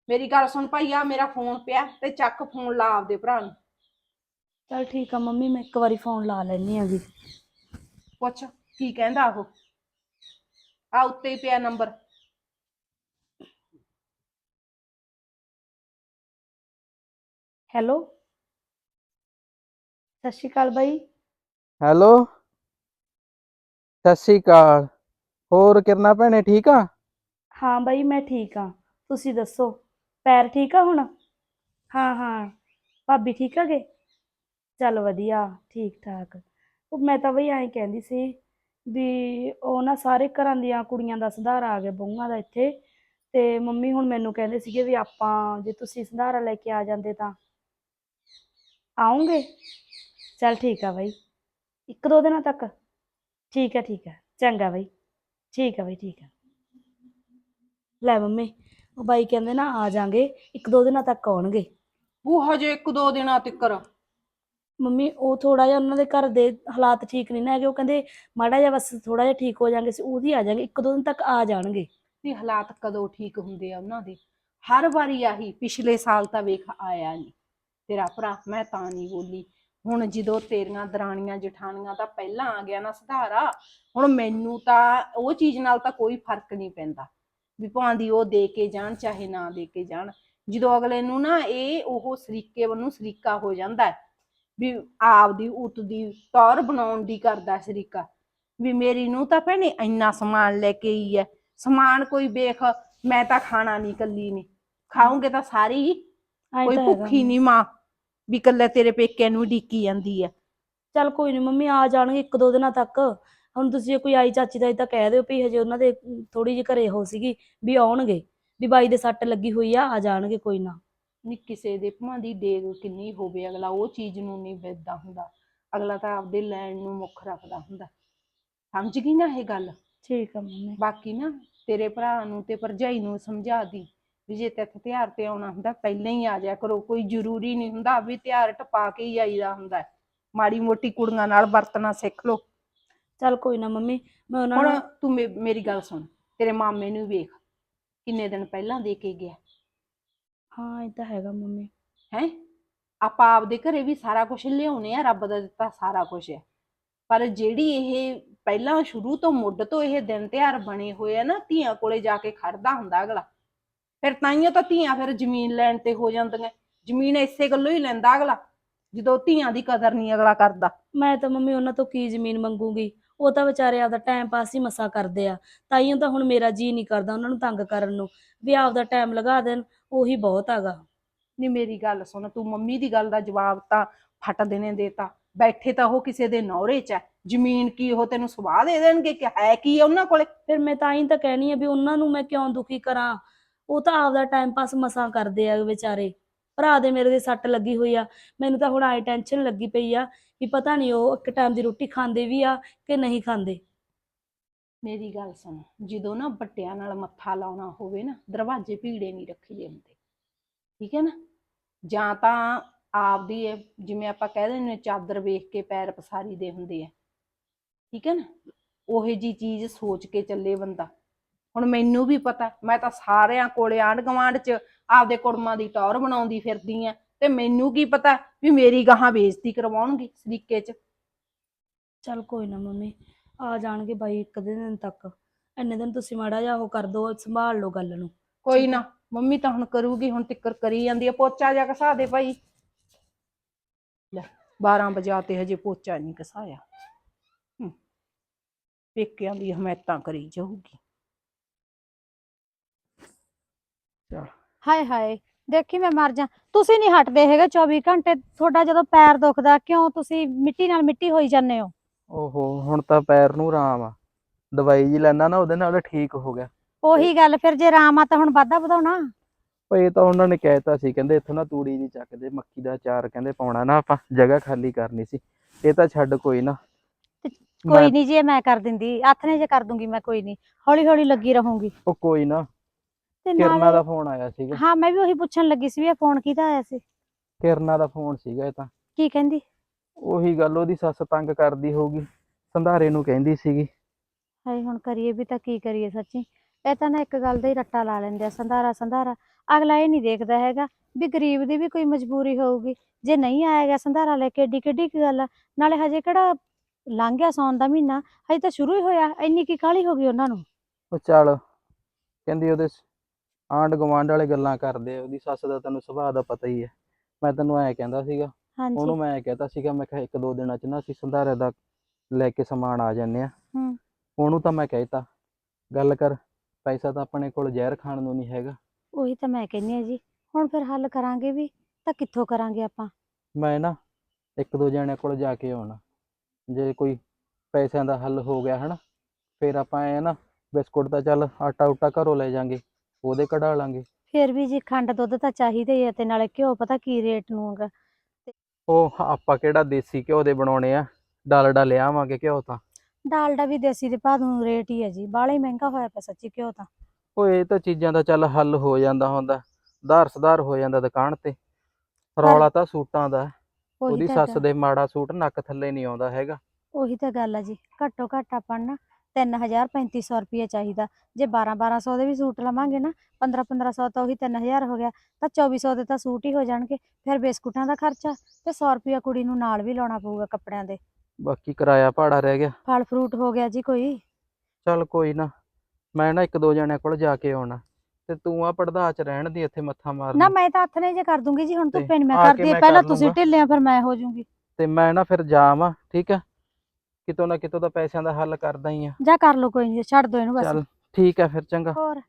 ਮੇਰੀ ਗੱਲ ਸੁਣ ਭਾਈ ਆ ਮੇਰਾ ਫੋਨ ਪਿਆ ਤੇ ਚੱਕ ਫੋਨ ਲਾ ਆਪਦੇ ਭਰਾ ਨੂੰ। ਚਲ ਠੀਕ ਆ ਮੰਮੀ ਮੈਂ ਇੱਕ ਵਾਰੀ ਫੋਨ ਲਾ ਲੈਣੀ ਆ ਜੀ। ਪੁੱਛ ਕੀ ਕਹਿੰਦਾ ਉਹ? ਆ ਉੱਤੇ ਹੀ ਪਿਆ ਨੰਬਰ। ਹੈਲੋ। ਸਤਿ ਸ਼੍ਰੀ ਅਕਾਲ ਬਾਈ। ਹੈਲੋ। ਸਤਿ ਸ਼੍ਰੀ ਅਕਾਲ। ਹੋਰ ਕਿਰਨਾ ਭੈਣੇ ਠੀਕ ਆ? ਹਾਂ ਬਾਈ ਮੈਂ ਠੀਕ ਆ। ਤੁਸੀਂ ਦੱਸੋ ਪੈਰ ਠੀਕ ਆ ਹੁਣ? ਹਾਂ ਹਾਂ। ਭਾਬੀ ਠੀਕ ਆਗੇ ਚੱਲ ਵਧੀਆ ਠੀਕ ਠਾਕ ਉਹ ਮੈਂ ਤਾਂ ਬਈ ਐਂ ਕਹਿੰਦੀ ਸੀ ਵੀ ਉਹ ਨਾ ਸਾਰੇ ਘਰਾਂ ਦੀਆਂ ਕੁੜੀਆਂ ਦਾ ਸੁਧਾਰ ਆ ਗਿਆ ਬਹੂਆਂ ਦਾ ਇੱਥੇ। ਤੇ ਮੰਮੀ ਹੁਣ ਮੈਨੂੰ ਕਹਿੰਦੇ ਸੀਗੇ ਵੀ ਆਪਾਂ ਜੇ ਤੁਸੀਂ ਸੰਧਾਰਾ ਲੈ ਕੇ ਆ ਜਾਂਦੇ ਤਾਂ ਆਉਂਗੇ? ਚੱਲ ਠੀਕ ਆ ਬਾਈ। ਇੱਕ ਦੋ ਦਿਨਾਂ ਤੱਕ। ਠੀਕ ਹੈ ਠੀਕ ਹੈ ਚੰਗਾ ਬਾਈ। ਠੀਕ ਹੈ ਬਾਈ ਠੀਕ ਹੈ ਲੈ ਮੰਮੀ ਉਹ ਬਾਈ ਕਹਿੰਦੇ ਨਾ ਆ ਜਾਾਂਗੇ ਇੱਕ ਦੋ ਦਿਨਾਂ ਤੱਕ ਆਉਣਗੇ। ਉਹ ਹਜੇ ਇੱਕ ਦੋ ਦਿਨਾਂ ਤਿੱਕਰ ਮੰਮੀ ਉਹ ਥੋੜਾ ਜਿਹਾ ਉਹਨਾਂ ਦੇ ਘਰ ਦੇ ਹਾਲਾਤ ਠੀਕ ਨਹੀਂ ਨਾ ਹੈਗੇ ਉਹ ਕਹਿੰਦੇ ਮਾੜਾ ਜਿਹਾ ਬਸ ਥੋੜਾ ਜਿਹਾ ਠੀਕ ਹੋ ਜਾਾਂਗੇ ਅਸੀਂ ਉਹਦੀ ਆ ਜਾਾਂਗੇ ਇੱਕ ਦੋ ਦਿਨ ਤੱਕ ਆ ਜਾਣਗੇ। ਵੀ ਹਾਲਾਤ ਕਦੋਂ ਠੀਕ ਹੁੰਦੇ ਆ ਉਹਨਾਂ ਦੇ? ਹਰ ਵਾਰੀ ਆਹੀ ਪਿਛਲੇ ਸਾਲ ਤਾਂ ਵੇਖ ਆਇਆ ਨਹੀਂ ਤੇਰਾ ਭਰਾ ਮੈਂ ਤਾਂ ਨਹੀਂ ਬੋਲੀ। ਹੁਣ ਜਦੋਂ ਤੇਰੀਆਂ ਦਰਾਣੀਆਂ ਜਠਾਣੀਆਂ ਤਾਂ ਪਹਿਲਾਂ ਆ ਗਿਆ ਨਾ ਸੁਧਾਰਾ ਹੁਣ ਮੈਨੂੰ ਤਾਂ ਉਹ ਚੀਜ਼ ਨਾਲ ਤਾਂ ਕੋਈ ਫ਼ਰਕ ਨਹੀਂ ਪੈਂਦਾ। ਵੀ ਭਾਂਦੀ ਉਹ ਦੇ ਕੇ ਜਾਣ ਚਾਹੇ ਨਾ ਦੇ ਕੇ ਜਾਣ। ਜਦੋਂ ਅਗਲੇ ਨੂੰ ਨਾ ਇਹ ਉਹ ਸਰੀਕੇ ਵੱਲੋਂ ਸਰੀਕਾ ਹੋ ਜਾਂਦਾ ਹੈ, ਵੀ ਆਪਦੀ ਉਤ ਦੀ ਤੌਰ ਬਣਾਉਣ ਦੀ ਕਰਦਾ ਸਰੀਕਾ ਵੀ ਮੇਰੀ ਨੂੰ ਤਾਂ ਭੈਣੇ ਇੰਨਾ ਸਮਾਨ ਲੈ ਕੇ ਆਈ ਹੈ। ਸਮਾਨ ਕੋਈ ਵੇਖ ਮੈਂ ਤਾਂ ਖਾਣਾ ਨਹੀਂ ਕੱਲੀ ਨਹੀਂ ਖਾਉਂਗੇ ਤਾਂ ਸਾਰੀ ਹੀ। ਕੋਈ ਭੁੱਖੀ ਨਹੀਂ ਮਾਂ। ਵੀ ਕੱਲੇ ਤੇਰੇ ਪੇਕਿਆਂ ਨੂੰ ਢੀਕੀ ਜਾਂਦੀ ਆ। ਚੱਲ ਕੋਈ ਨਹੀਂ ਮੰਮੀ ਆ ਜਾਣਗੇ ਇੱਕ ਦੋ ਦਿਨਾਂ ਤੱਕ। ਹੁਣ ਤੁਸੀਂ ਜੇ ਕੋਈ ਆਈ ਚਾਚੀ ਦਾ ਤਾਂ ਕਹਿ ਦਿਓ ਵੀ ਹਜੇ ਉਹਨਾਂ ਦੇ ਥੋੜੀ ਜਿਹੀ ਘਰੇ ਹੋ ਸੀਗੀ ਵੀ ਆਉਣਗੇ ਵੀ ਬਾਈ ਦੇ ਸੱਟ ਲੱਗੀ ਹੋਈ ਆ ਆ ਜਾਣਗੇ ਕੋਈ ਨਾ। ਨੀ ਕਿਸੇ ਦੇ ਭਾਂ ਦੀ ਡੇਗ ਕਿੰਨੀ ਹੋਵੇ ਅਗਲਾ ਉਹ ਚੀਜ਼ ਨੂੰ ਨਹੀਂ ਵੇਚਦਾ ਹੁੰਦਾ। ਅਗਲਾ ਤਾਂ ਆਪਦੇ ਲੈਣ ਨੂੰ ਮੁੱਖ ਰੱਖਦਾ ਹੁੰਦਾ। ਸਮਝ ਗਈ ਨਾ ਇਹ ਗੱਲ? ਠੀਕ ਆ ਮੰਮੀ। ਬਾਕੀ ਨਾ ਤੇਰੇ ਭਰਾ ਨੂੰ ਤੇ ਭਰਜਾਈ ਨੂੰ ਸਮਝਾ ਦੀ। ਵੀ ਜੇ ਤੇ ਤਿਉਹਾਰ ਤੇ ਆਉਣਾ ਹੁੰਦਾ ਪਹਿਲਾਂ ਹੀ ਆ ਜਾਇਆ ਕਰੋ ਕੋਈ ਜ਼ਰੂਰੀ ਨਹੀਂ ਹੁੰਦਾ ਵੀ ਤਿਉਹਾਰ ਟਪਾ ਕੇ ਹੀ ਆਈਦਾ ਹੁੰਦਾ ਹੈ। ਮਾੜੀ ਮੋਟੀ ਕੁੜੀਆਂ ਨਾਲ ਵਰਤਣਾ ਸਿੱਖ ਲਓ। ਚੱਲ ਕੋਈ ਨਾ ਮੰਮੀ ਮੈਂ ਉਹਨਾਂ ਹੁਣ ਨੂੰ ਤੂੰ ਮੇ- ਮੇਰੀ ਗੱਲ ਸੁਣ ਤੇਰੇ ਮਾਮੇ ਨੂੰ ਵੇਖ ਕਿੰਨੇ ਦਿਨ ਪਹਿਲਾਂ ਦੇ ਕੇ ਗਿਆ। ਹਾਂ ਇਹ ਤਾਂ ਹੈਗਾ ਮੰਮੀ। ਹੈ? ਆਪਾਂ ਆਪਦੇ ਘਰੇ ਵੀ ਸਾਰਾ ਕੁਝ ਲਿਆਉਨੇ ਆ ਰੱਬ ਦਾ ਦਿੱਤਾ ਸਾਰਾ ਕੁਝ ਹੈ ਪਰ ਜਿਹੜੀ ਇਹ ਪਹਿਲਾਂ ਸ਼ੁਰੂ ਤੋਂ ਮੁੱਢ ਤੋਂ ਇਹ ਦਿਨ ਤਿਉਹਾਰ ਬਣੇ ਹੋਏ ਆ ਨਾ ਧੀਆਂ ਕੋਲੇ ਜਾ ਕੇ ਖੜਦਾ ਹੁੰਦਾ ਅਗਲਾ। ਫਿਰ ਤਾਈਓ ਤਾਂ ਧੀਆਂ ਫਿਰ ਜ਼ਮੀਨ ਲੈਣ ਤੇ ਹੋ ਜਾਂਦੀਆਂ। ਜ਼ਮੀਨ ਇਸੇ ਗੱਲੋਂ ਹੀ ਲੈਂਦਾ ਅਗਲਾ ਜਦੋਂ ਧੀਆਂ ਦੀ ਕਦਰ ਨਹੀਂ ਅਗਲਾ ਕਰਦਾ। ਮੈਂ ਤਾਂ ਮੰਮੀ ਉਹਨਾਂ ਤੋਂ ਕੀ ਜ਼ਮੀਨ ਮੰਗੂਗੀ? ਉਹ ਤਾਂ ਵਿਚਾਰੇ ਆਪਦਾ ਟਾਈਮ ਪਾਸ ਹੀ ਮਸਾ ਕਰਦੇ ਆ। ਤਾਈਓ ਤਾਂ ਹੁਣ ਮੇਰਾ ਜੀ ਨਹੀਂ ਕਰਦਾ ਉਹਨਾਂ ਨੂੰ ਤੰਗ ਕਰਨ ਨੂੰ। ਵੀ ਆਪਦਾ ਟਾਈਮ ਲਗਾ ਦੇਣ ਉਹੀ ਬਹੁਤ ਹੈਗਾ। ਨਹੀਂ ਮੇਰੀ ਗੱਲ ਸੁਣ ਤੂੰ ਮੰਮੀ ਦੀ ਗੱਲ ਦਾ ਜਵਾਬ ਤਾਂ ਫਟ ਦੇਣੇ ਦੇਤਾ। ਬੈਠੇ ਤਾਂ ਉਹ ਕਿਸੇ ਦੇ ਨੌਰੇ 'ਚ ਹੈ ਜ਼ਮੀਨ ਕੀ ਉਹ ਤੈਨੂੰ ਸਵਾਹ ਦੇ ਦੇਣਗੇ ਕਿ ਹੈ ਕੀ ਹੈ ਉਹਨਾਂ ਕੋਲੇ? ਫਿਰ ਮੈਂ ਤਾਂ ਹੀ ਤਾਂ ਕਹਿਣੀ ਆ ਵੀ ਉਹਨਾਂ ਨੂੰ ਮੈਂ ਕਿਉਂ ਦੁਖੀ ਕਰਾਂ? ਉਹ ਤਾਂ ਆਪਦਾ ਟਾਈਮ ਪਾਸ ਮਸਾਂ ਕਰਦੇ ਆ ਵਿਚਾਰੇ। ਭਰਾ ਦੇ ਮੇਰੇ ਦੇ ਸੱਟ ਲੱਗੀ ਹੋਈ ਆ। ਮੈਨੂੰ ਤਾਂ ਹੁਣ ਆਈ ਟੈਨਸ਼ਨ ਲੱਗੀ ਪਈ ਆ ਵੀ ਪਤਾ ਨਹੀਂ ਉਹ ਇੱਕ ਟਾਈਮ ਦੀ ਰੋਟੀ ਖਾਂਦੇ ਵੀ ਆ ਕਿ ਨਹੀਂ ਖਾਂਦੇ। ਮੇਰੀ ਗੱਲ ਸੁਣ, ਜਦੋਂ ਨਾ ਵੱਟਿਆਂ ਨਾਲ ਮੱਥਾ ਲਾਉਣਾ ਹੋਵੇ ਨਾ, ਦਰਵਾਜ਼ੇ ਭੀੜੇ ਨਹੀਂ ਰੱਖੀਦੇ ਹੁੰਦੇ ਠੀਕ ਹੈ ਨਾ? ਜਾਂ ਤਾਂ ਆਪਦੀ ਇਹ ਜਿਵੇਂ ਆਪਾਂ ਕਹਿ ਦਿੰਦੇ ਨੇ ਚਾਦਰ ਵੇਖ ਕੇ ਪੈਰ ਪਸਾਰੀ ਦੇ ਹੁੰਦੇ ਆ। ਠੀਕ ਹੈ ਨਾ? ਉਹੇ ਜੀ ਚੀਜ਼ ਸੋਚ ਕੇ ਚੱਲੇ ਬੰਦਾ। ਹੁਣ ਮੈਨੂੰ ਵੀ ਪਤਾ ਮੈਂ ਤਾਂ ਸਾਰਿਆਂ ਕੋਲੇ ਆਂਢ ਗੁਆਂਢ 'ਚ ਆਪਦੇ ਕੁੜਮਾਂ ਦੀ ਟੌਰ ਬਣਾਉਂਦੀ ਫਿਰਦੀ ਆ ਤੇ ਮੈਨੂੰ ਕੀ ਪਤਾ ਵੀ ਮੇਰੀ ਗਾਹਾਂ ਬੇਇੱਜ਼ਤੀ ਕਰਵਾਉਣਗੇ ਸਰੀਕੇ 'ਚ। ਚੱਲ ਕੋਈ ਨਾ ਮੰਮੀ ਆ ਜਾਣਗੇ ਬਾਈ ਇੱਕ ਅੱਧੇ ਦਿਨ ਤੱਕ। ਇੰਨੇ ਦਿਨ ਤੁਸੀਂ ਮਾੜਾ ਜਿਹਾ ਉਹ ਕਰ ਦੋ ਸੰਭਾਲ ਲਓ ਗੱਲ ਨੂੰ। ਕੋਈ ਨਾ ਮੰਮੀ ਤਾਂ ਹੁਣ ਕਰੂਗੀ ਹੁਣ ਤਿੱਕਰ ਕਰੀ ਜਾਂਦੀ ਆ ਪੋਚਾ ਜਾ ਘਸਾ ਦੇ ਭਾਈ। ਲੈ 12 ਵਜਾ ਤੇ ਹਜੇ ਪੋਚਾ ਨਹੀਂ ਘਸਾਇਆ ਹੂੰ। ਪੇਕਿਆਂ ਦੀ ਹਮਾਇਤਾਂ ਕਰੀ ਜਾਊਗੀ। ਚਲ ਹਾਏ ਹਾਏ ਦੇਖੀ ਮੈਂ ਮਰ ਜਾ। ਤੁਸੀਂ ਨਹੀਂ ਹਟਦੇ ਹੈਗੇ 24 ਘੰਟੇ ਤੁਹਾਡਾ ਜਦੋਂ ਪੈਰ ਦੁਖਦਾ ਕਿਉਂ ਤੁਸੀਂ ਮਿੱਟੀ ਨਾਲ ਮਿੱਟੀ ਹੋਈ ਜਾਂਦੇ ਹੋ? ਓਹੋ ਹੁਣ ਤਾਂ ਪੈਰ ਨੂੰ ਆਰਾਮ ਆ। ਦਵਾਈ ਜੀ ਲੈਣਾ ਨਾ ਉਹਦੇ ਨਾਲ ਠੀਕ ਹੋ ਗਿਆ। ਉਹੀ ਗੱਲ ਫਿਰ ਜੇ ਆਰਾਮ ਆ ਤਾਂ ਹੁਣ ਵਾਧਾ ਵਧਾਉਣਾ। ਪਰ ਇਹ ਤਾਂ ਉਹਨਾਂ ਨੇ ਕਹਿਤਾ ਸੀ ਕਹਿੰਦੇ ਇੱਥੋਂ ਨਾ ਤੂੜੀ ਜੀ ਚੱਕਦੇ ਮੱਕੀ ਦਾ ਅਚਾਰ ਕਹਿੰਦੇ ਪਾਉਣਾ ਨਾ ਆਪਾਂ ਜਗ੍ਹਾ ਖਾਲੀ ਕਰਨੀ ਸੀ। ਇਹ ਤਾਂ ਛੱਡ ਕੋਈ ਨਾ। ਕੋਈ ਨਹੀਂ ਜੀ ਇਹ ਮੈਂ ਕਰ ਦਿੰਦੀ ਹੱਥ ਨੇ ਜੇ ਕਰ ਦੂੰਗੀ ਮੈਂ ਕੋਈ ਨਹੀਂ ਹੌਲੀ ਹੌਲੀ ਲੱਗੀ ਰਹੂੰਗੀ। ਉਹ ਕੋਈ ਨਾ। ਤੇ ਕਿਰਨਾ ਨਾਲੇ ਦਾ ਫੋਨ ਆਇਆ ਸੀਗਾ। ਹਾਂ ਮੈਂ ਵੀ ਉਹੀ ਪੁੱਛਣ ਲੱਗੀ ਸੀ ਵੀ ਇਹ ਫੋਨ ਕਿਹਦਾ ਆਇਆ ਸੀ? ਕਿਰਨਾ ਦਾ ਫੋਨ ਸੀਗਾ ਇਹ ਤਾਂ। ਕੀ ਕਹਿੰਦੀ? ਉਹੀ ਗੱਲ ਉਹਦੀ ਸੱਸ ਤੰਗ ਕਰਦੀ ਹੋਊਗੀ ਸੰਧਾਰੇ ਨੂੰ ਕਹਿੰਦੀ ਸੀਗੀ। ਹਾਏ ਹੁਣ ਕਰੀਏ ਵੀ ਤਾਂ ਕੀ ਕਰੀਏ ਸੱਚੀ। ਇਹ ਤਾਂ ਨਾ ਇੱਕ ਗੱਲ ਦਾ ਹੀ ਰੱਟਾ ਲਾ ਲੈਂਦੇ ਆ ਸੰਧਾਰਾ ਸੰਧਾਰਾ। ਅਗਲਾ ਇਹ ਨਹੀਂ ਦੇਖਦਾ ਹੈਗਾ ਵੀ ਗਰੀਬ ਦੀ ਵੀ ਕੋਈ ਮਜਬੂਰੀ ਹੋਊਗੀ। ਜੇ ਨਹੀਂ ਆਏਗਾ ਸੰਧਾਰਾ ਲੈ ਕੇ ਏਡੀ ਕਿੱਡੀ ਕੀ ਗੱਲ ਆ। ਨਾਲੇ ਹਜੇ ਕਿਹੜਾ ਲੰਘ ਗਿਆ ਸੌਣ ਦਾ ਮਹੀਨਾ ਹਜੇ ਤਾਂ ਸ਼ੁਰੂ ਹੀ ਹੋਇਆ ਇੰਨੀ ਕੀ ਕਾਹਲੀ ਹੋ ਗਈ ਉਹਨਾਂ ਨੂੰ? ਉਹ ਚੱਲ ਕਹਿੰਦੀ ਉਹਦੇ ਸ- ਆਂਢ ਗੁਆਂਢ ਵਾਲੇ ਗੱਲਾਂ ਕਰਦੇ ਆ ਉਹਦੀ ਸੱਸ ਦਾ ਤੈਨੂੰ ਸੁਭਾਅ ਦਾ ਪਤਾ ਹੀ ਹੈ ਮੈਂ ਤੈਨੂੰ ਐਂ ਕਹਿੰਦਾ ਸੀਗਾ ਉਹਨੂੰ ਹਾਂਜੀ ਮੈਂ ਕਹਿਤਾ ਸੀਗਾ ਮੈਂ ਕਿਹਾ ਇੱਕ ਦੋ ਦਿਨਾਂ ਚ ਨਾ ਅਸੀਂ ਸੰਧਾਰੇ ਦਾ ਲੈ ਕੇ ਸਮਾਨ ਆ ਜਾਂਦੇ ਆ। ਹੂੰ। ਉਹਨੂੰ ਤਾਂ ਮੈਂ ਕਹਿਤਾ ਗੱਲ ਕਰ ਪੈਸਾ ਤਾਂ ਆਪਣੇ ਕੋਲ ਜ਼ਹਿਰ ਖਾਣ ਨੂੰ ਨਹੀਂ ਹੈਗਾ। ਉਹੀ ਤਾਂ ਮੈਂ ਕਹਿੰਨੀ ਆ ਜੀ ਹੁਣ ਫਿਰ ਹੱਲ ਕਰਾਂਗੇ ਵੀ ਤਾਂ ਕਿੱਥੋਂ ਕਰਾਂਗੇ ਆਪਾਂ? ਮੈਂ ਨਾ ਇੱਕ ਦੋ ਜਣਿਆਂ ਕੋਲ ਜਾ ਕੇ ਆਉਣਾ। ਜੇ ਕੋਈ ਪੈਸਿਆਂ ਦਾ ਹੱਲ ਹੋ ਗਿਆ ਹਨਾ ਫਿਰ ਆਪਾਂ ਐ ਨਾ ਬਿਸਕੁਟ ਤਾਂ ਚੱਲ ਆਟਾ ਉਟਾ ਘਰੋਂ ਲੈ ਜਾਾਂਗੇ। ਉਹਦੇ ਕਢਾ ਲਾਂਗੇ। ਫਿਰ ਵੀ ਜੀ ਖੰਡ ਦੁੱਧ ਤਾਂ ਚਾਹੀਦਾ ਹੀ ਆ ਤੇ ਨਾਲੇ ਘਿਓ ਪਤਾ ਕੀ ਰੇਟ ਨੂੰ ਹੈਗਾ। ਉਹ ਆਪਾਂ ਕਿਹੜਾ ਦੇਸੀ ਘਿਓ ਦੇ ਬਣਾਉਣੇ ਆ? ਡਾਲਡਾ ਲਿਆਵਾਂਗੇ ਘਿਓ ਤਾਂ। ਡਾਲਡਾ ਵੀ ਦੇਸੀ ਦੇ ਭਾਅ ਨੂੰ ਰੇਟ ਹੀ ਹੈ ਜੀ ਬਾਹਲਾ ਹੀ ਮਹਿੰਗਾ ਹੋਇਆ ਪਿਆ ਸੱਚੀ ਘਿਓ ਤਾਂ। ਉਹ ਇਹ ਤਾਂ ਚੀਜ਼ਾਂ ਦਾ ਚੱਲ ਹੱਲ ਹੋ ਜਾਂਦਾ ਹੁੰਦਾ ਧਾਰ ਸੁਧਾਰ ਹੋ ਜਾਂਦਾ ਦੁਕਾਨ ਤੇ। ਰੌਲਾ ਤਾਂ ਸੂਟਾਂ ਦਾ ਉਹਦੀ ਸੱਸ ਦੇ ਮਾੜਾ ਸੂਟ ਨੱਕ ਥੱਲੇ ਨਹੀਂ ਆਉਂਦਾ ਹੈਗਾ। ਉਹੀ ਤਾਂ ਗੱਲ ਆ ਜੀ ਘੱਟੋ ਘੱਟ ਆਪਾਂ ਨੂੰ ਨਾ 3000 3500 ਰੁਪਏ ਚਾਹੀਦਾ। ਜੇ 12 1200 ਦੇ ਵੀ ਸੂਟ ਲਵਾਂਗੇ ਨਾ 15 1500 ਤਾਂ ਉਹੀ 3000 ਹੋ ਗਿਆ। ਤਾਂ 2400 ਦੇ ਤਾਂ ਸੂਟ ਹੀ ਹੋ ਜਾਣਗੇ ਫਿਰ ਬਿਸਕੁਟਾਂ ਦਾ ਖਰਚਾ ਤੇ 100 ਰੁਪਿਆ ਕੁੜੀ ਨੂੰ ਨਾਲ ਵੀ ਲਾਉਣਾ ਪਊਗਾ ਕੱਪੜਿਆਂ ਦੇ। ਬਾਕੀ ਕਿਰਾਇਆ ਭਾੜਾ ਰਹਿ ਗਿਆ। ਫਲ ਫਰੂਟ ਹੋ ਗਿਆ ਜੀ ਕੋਈ। ਚੱਲ ਕੋਈ ਨਾ ਮੈਂ ਨਾ ਇੱਕ ਦੋ ਜਣਿਆਂ ਕੋਲ ਜਾ ਕੇ ਆਉਣਾ। ਤੇ ਤੂੰ ਆ ਪੜਦਾ ਚ ਰਹਿਣ ਦੀ ਇੱਥੇ ਮੱਥਾ ਨਾ ਮਾਰਨਾ ਮੈਂ ਤਾਂ ਹੱਥ ਨੇ ਜੇ ਕਰ ਦੂੰਗੀ ਜੀ ਹੁਣ ਤੇ ਧੁੱਪੇ ਨੀ ਮੈਂ ਕਰਦੀ ਪਹਿਲਾਂ ਤੁਸੀਂ ਲੂੰਗਾ। ਢਿੱਲੇ ਆ ਫਿਰ ਮੈਂ ਹੋ ਜਾਊਂਗੀ ਤੇ ਮੈਂ ਨਾ ਫਿਰ ਜਾਵਾਂ ਠੀਕ ਹੈ? ਕਿਤੋਂ ਨਾ ਕਿਤੋਂ ਤਾਂ ਪੈਸਿਆਂ ਦਾ ਹੱਲ ਕਰਦਾ ਹੀ ਆ। ਜਾਂ ਕਰ ਲਓ ਕੋਈ ਨਹੀਂ ਛੱਡ ਦੋ ਇਹਨੂੰ ਬਸ। ਚੱਲ ਠੀਕ ਹੈ ਫਿਰ ਚੰਗਾ। ਹੋਰ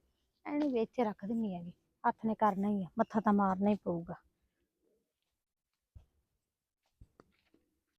ਐਨੂੰ ਵੀ ਇੱਥੇ ਰੱਖ ਦਿੰਨੀ ਹੈਗੀ। ਹੱਥ ਨੇ ਕਰਨਾ ਹੀ ਆ ਮੱਥਾ ਤਾਂ ਮਾਰਨਾ ਹੀ ਪਊਗਾ।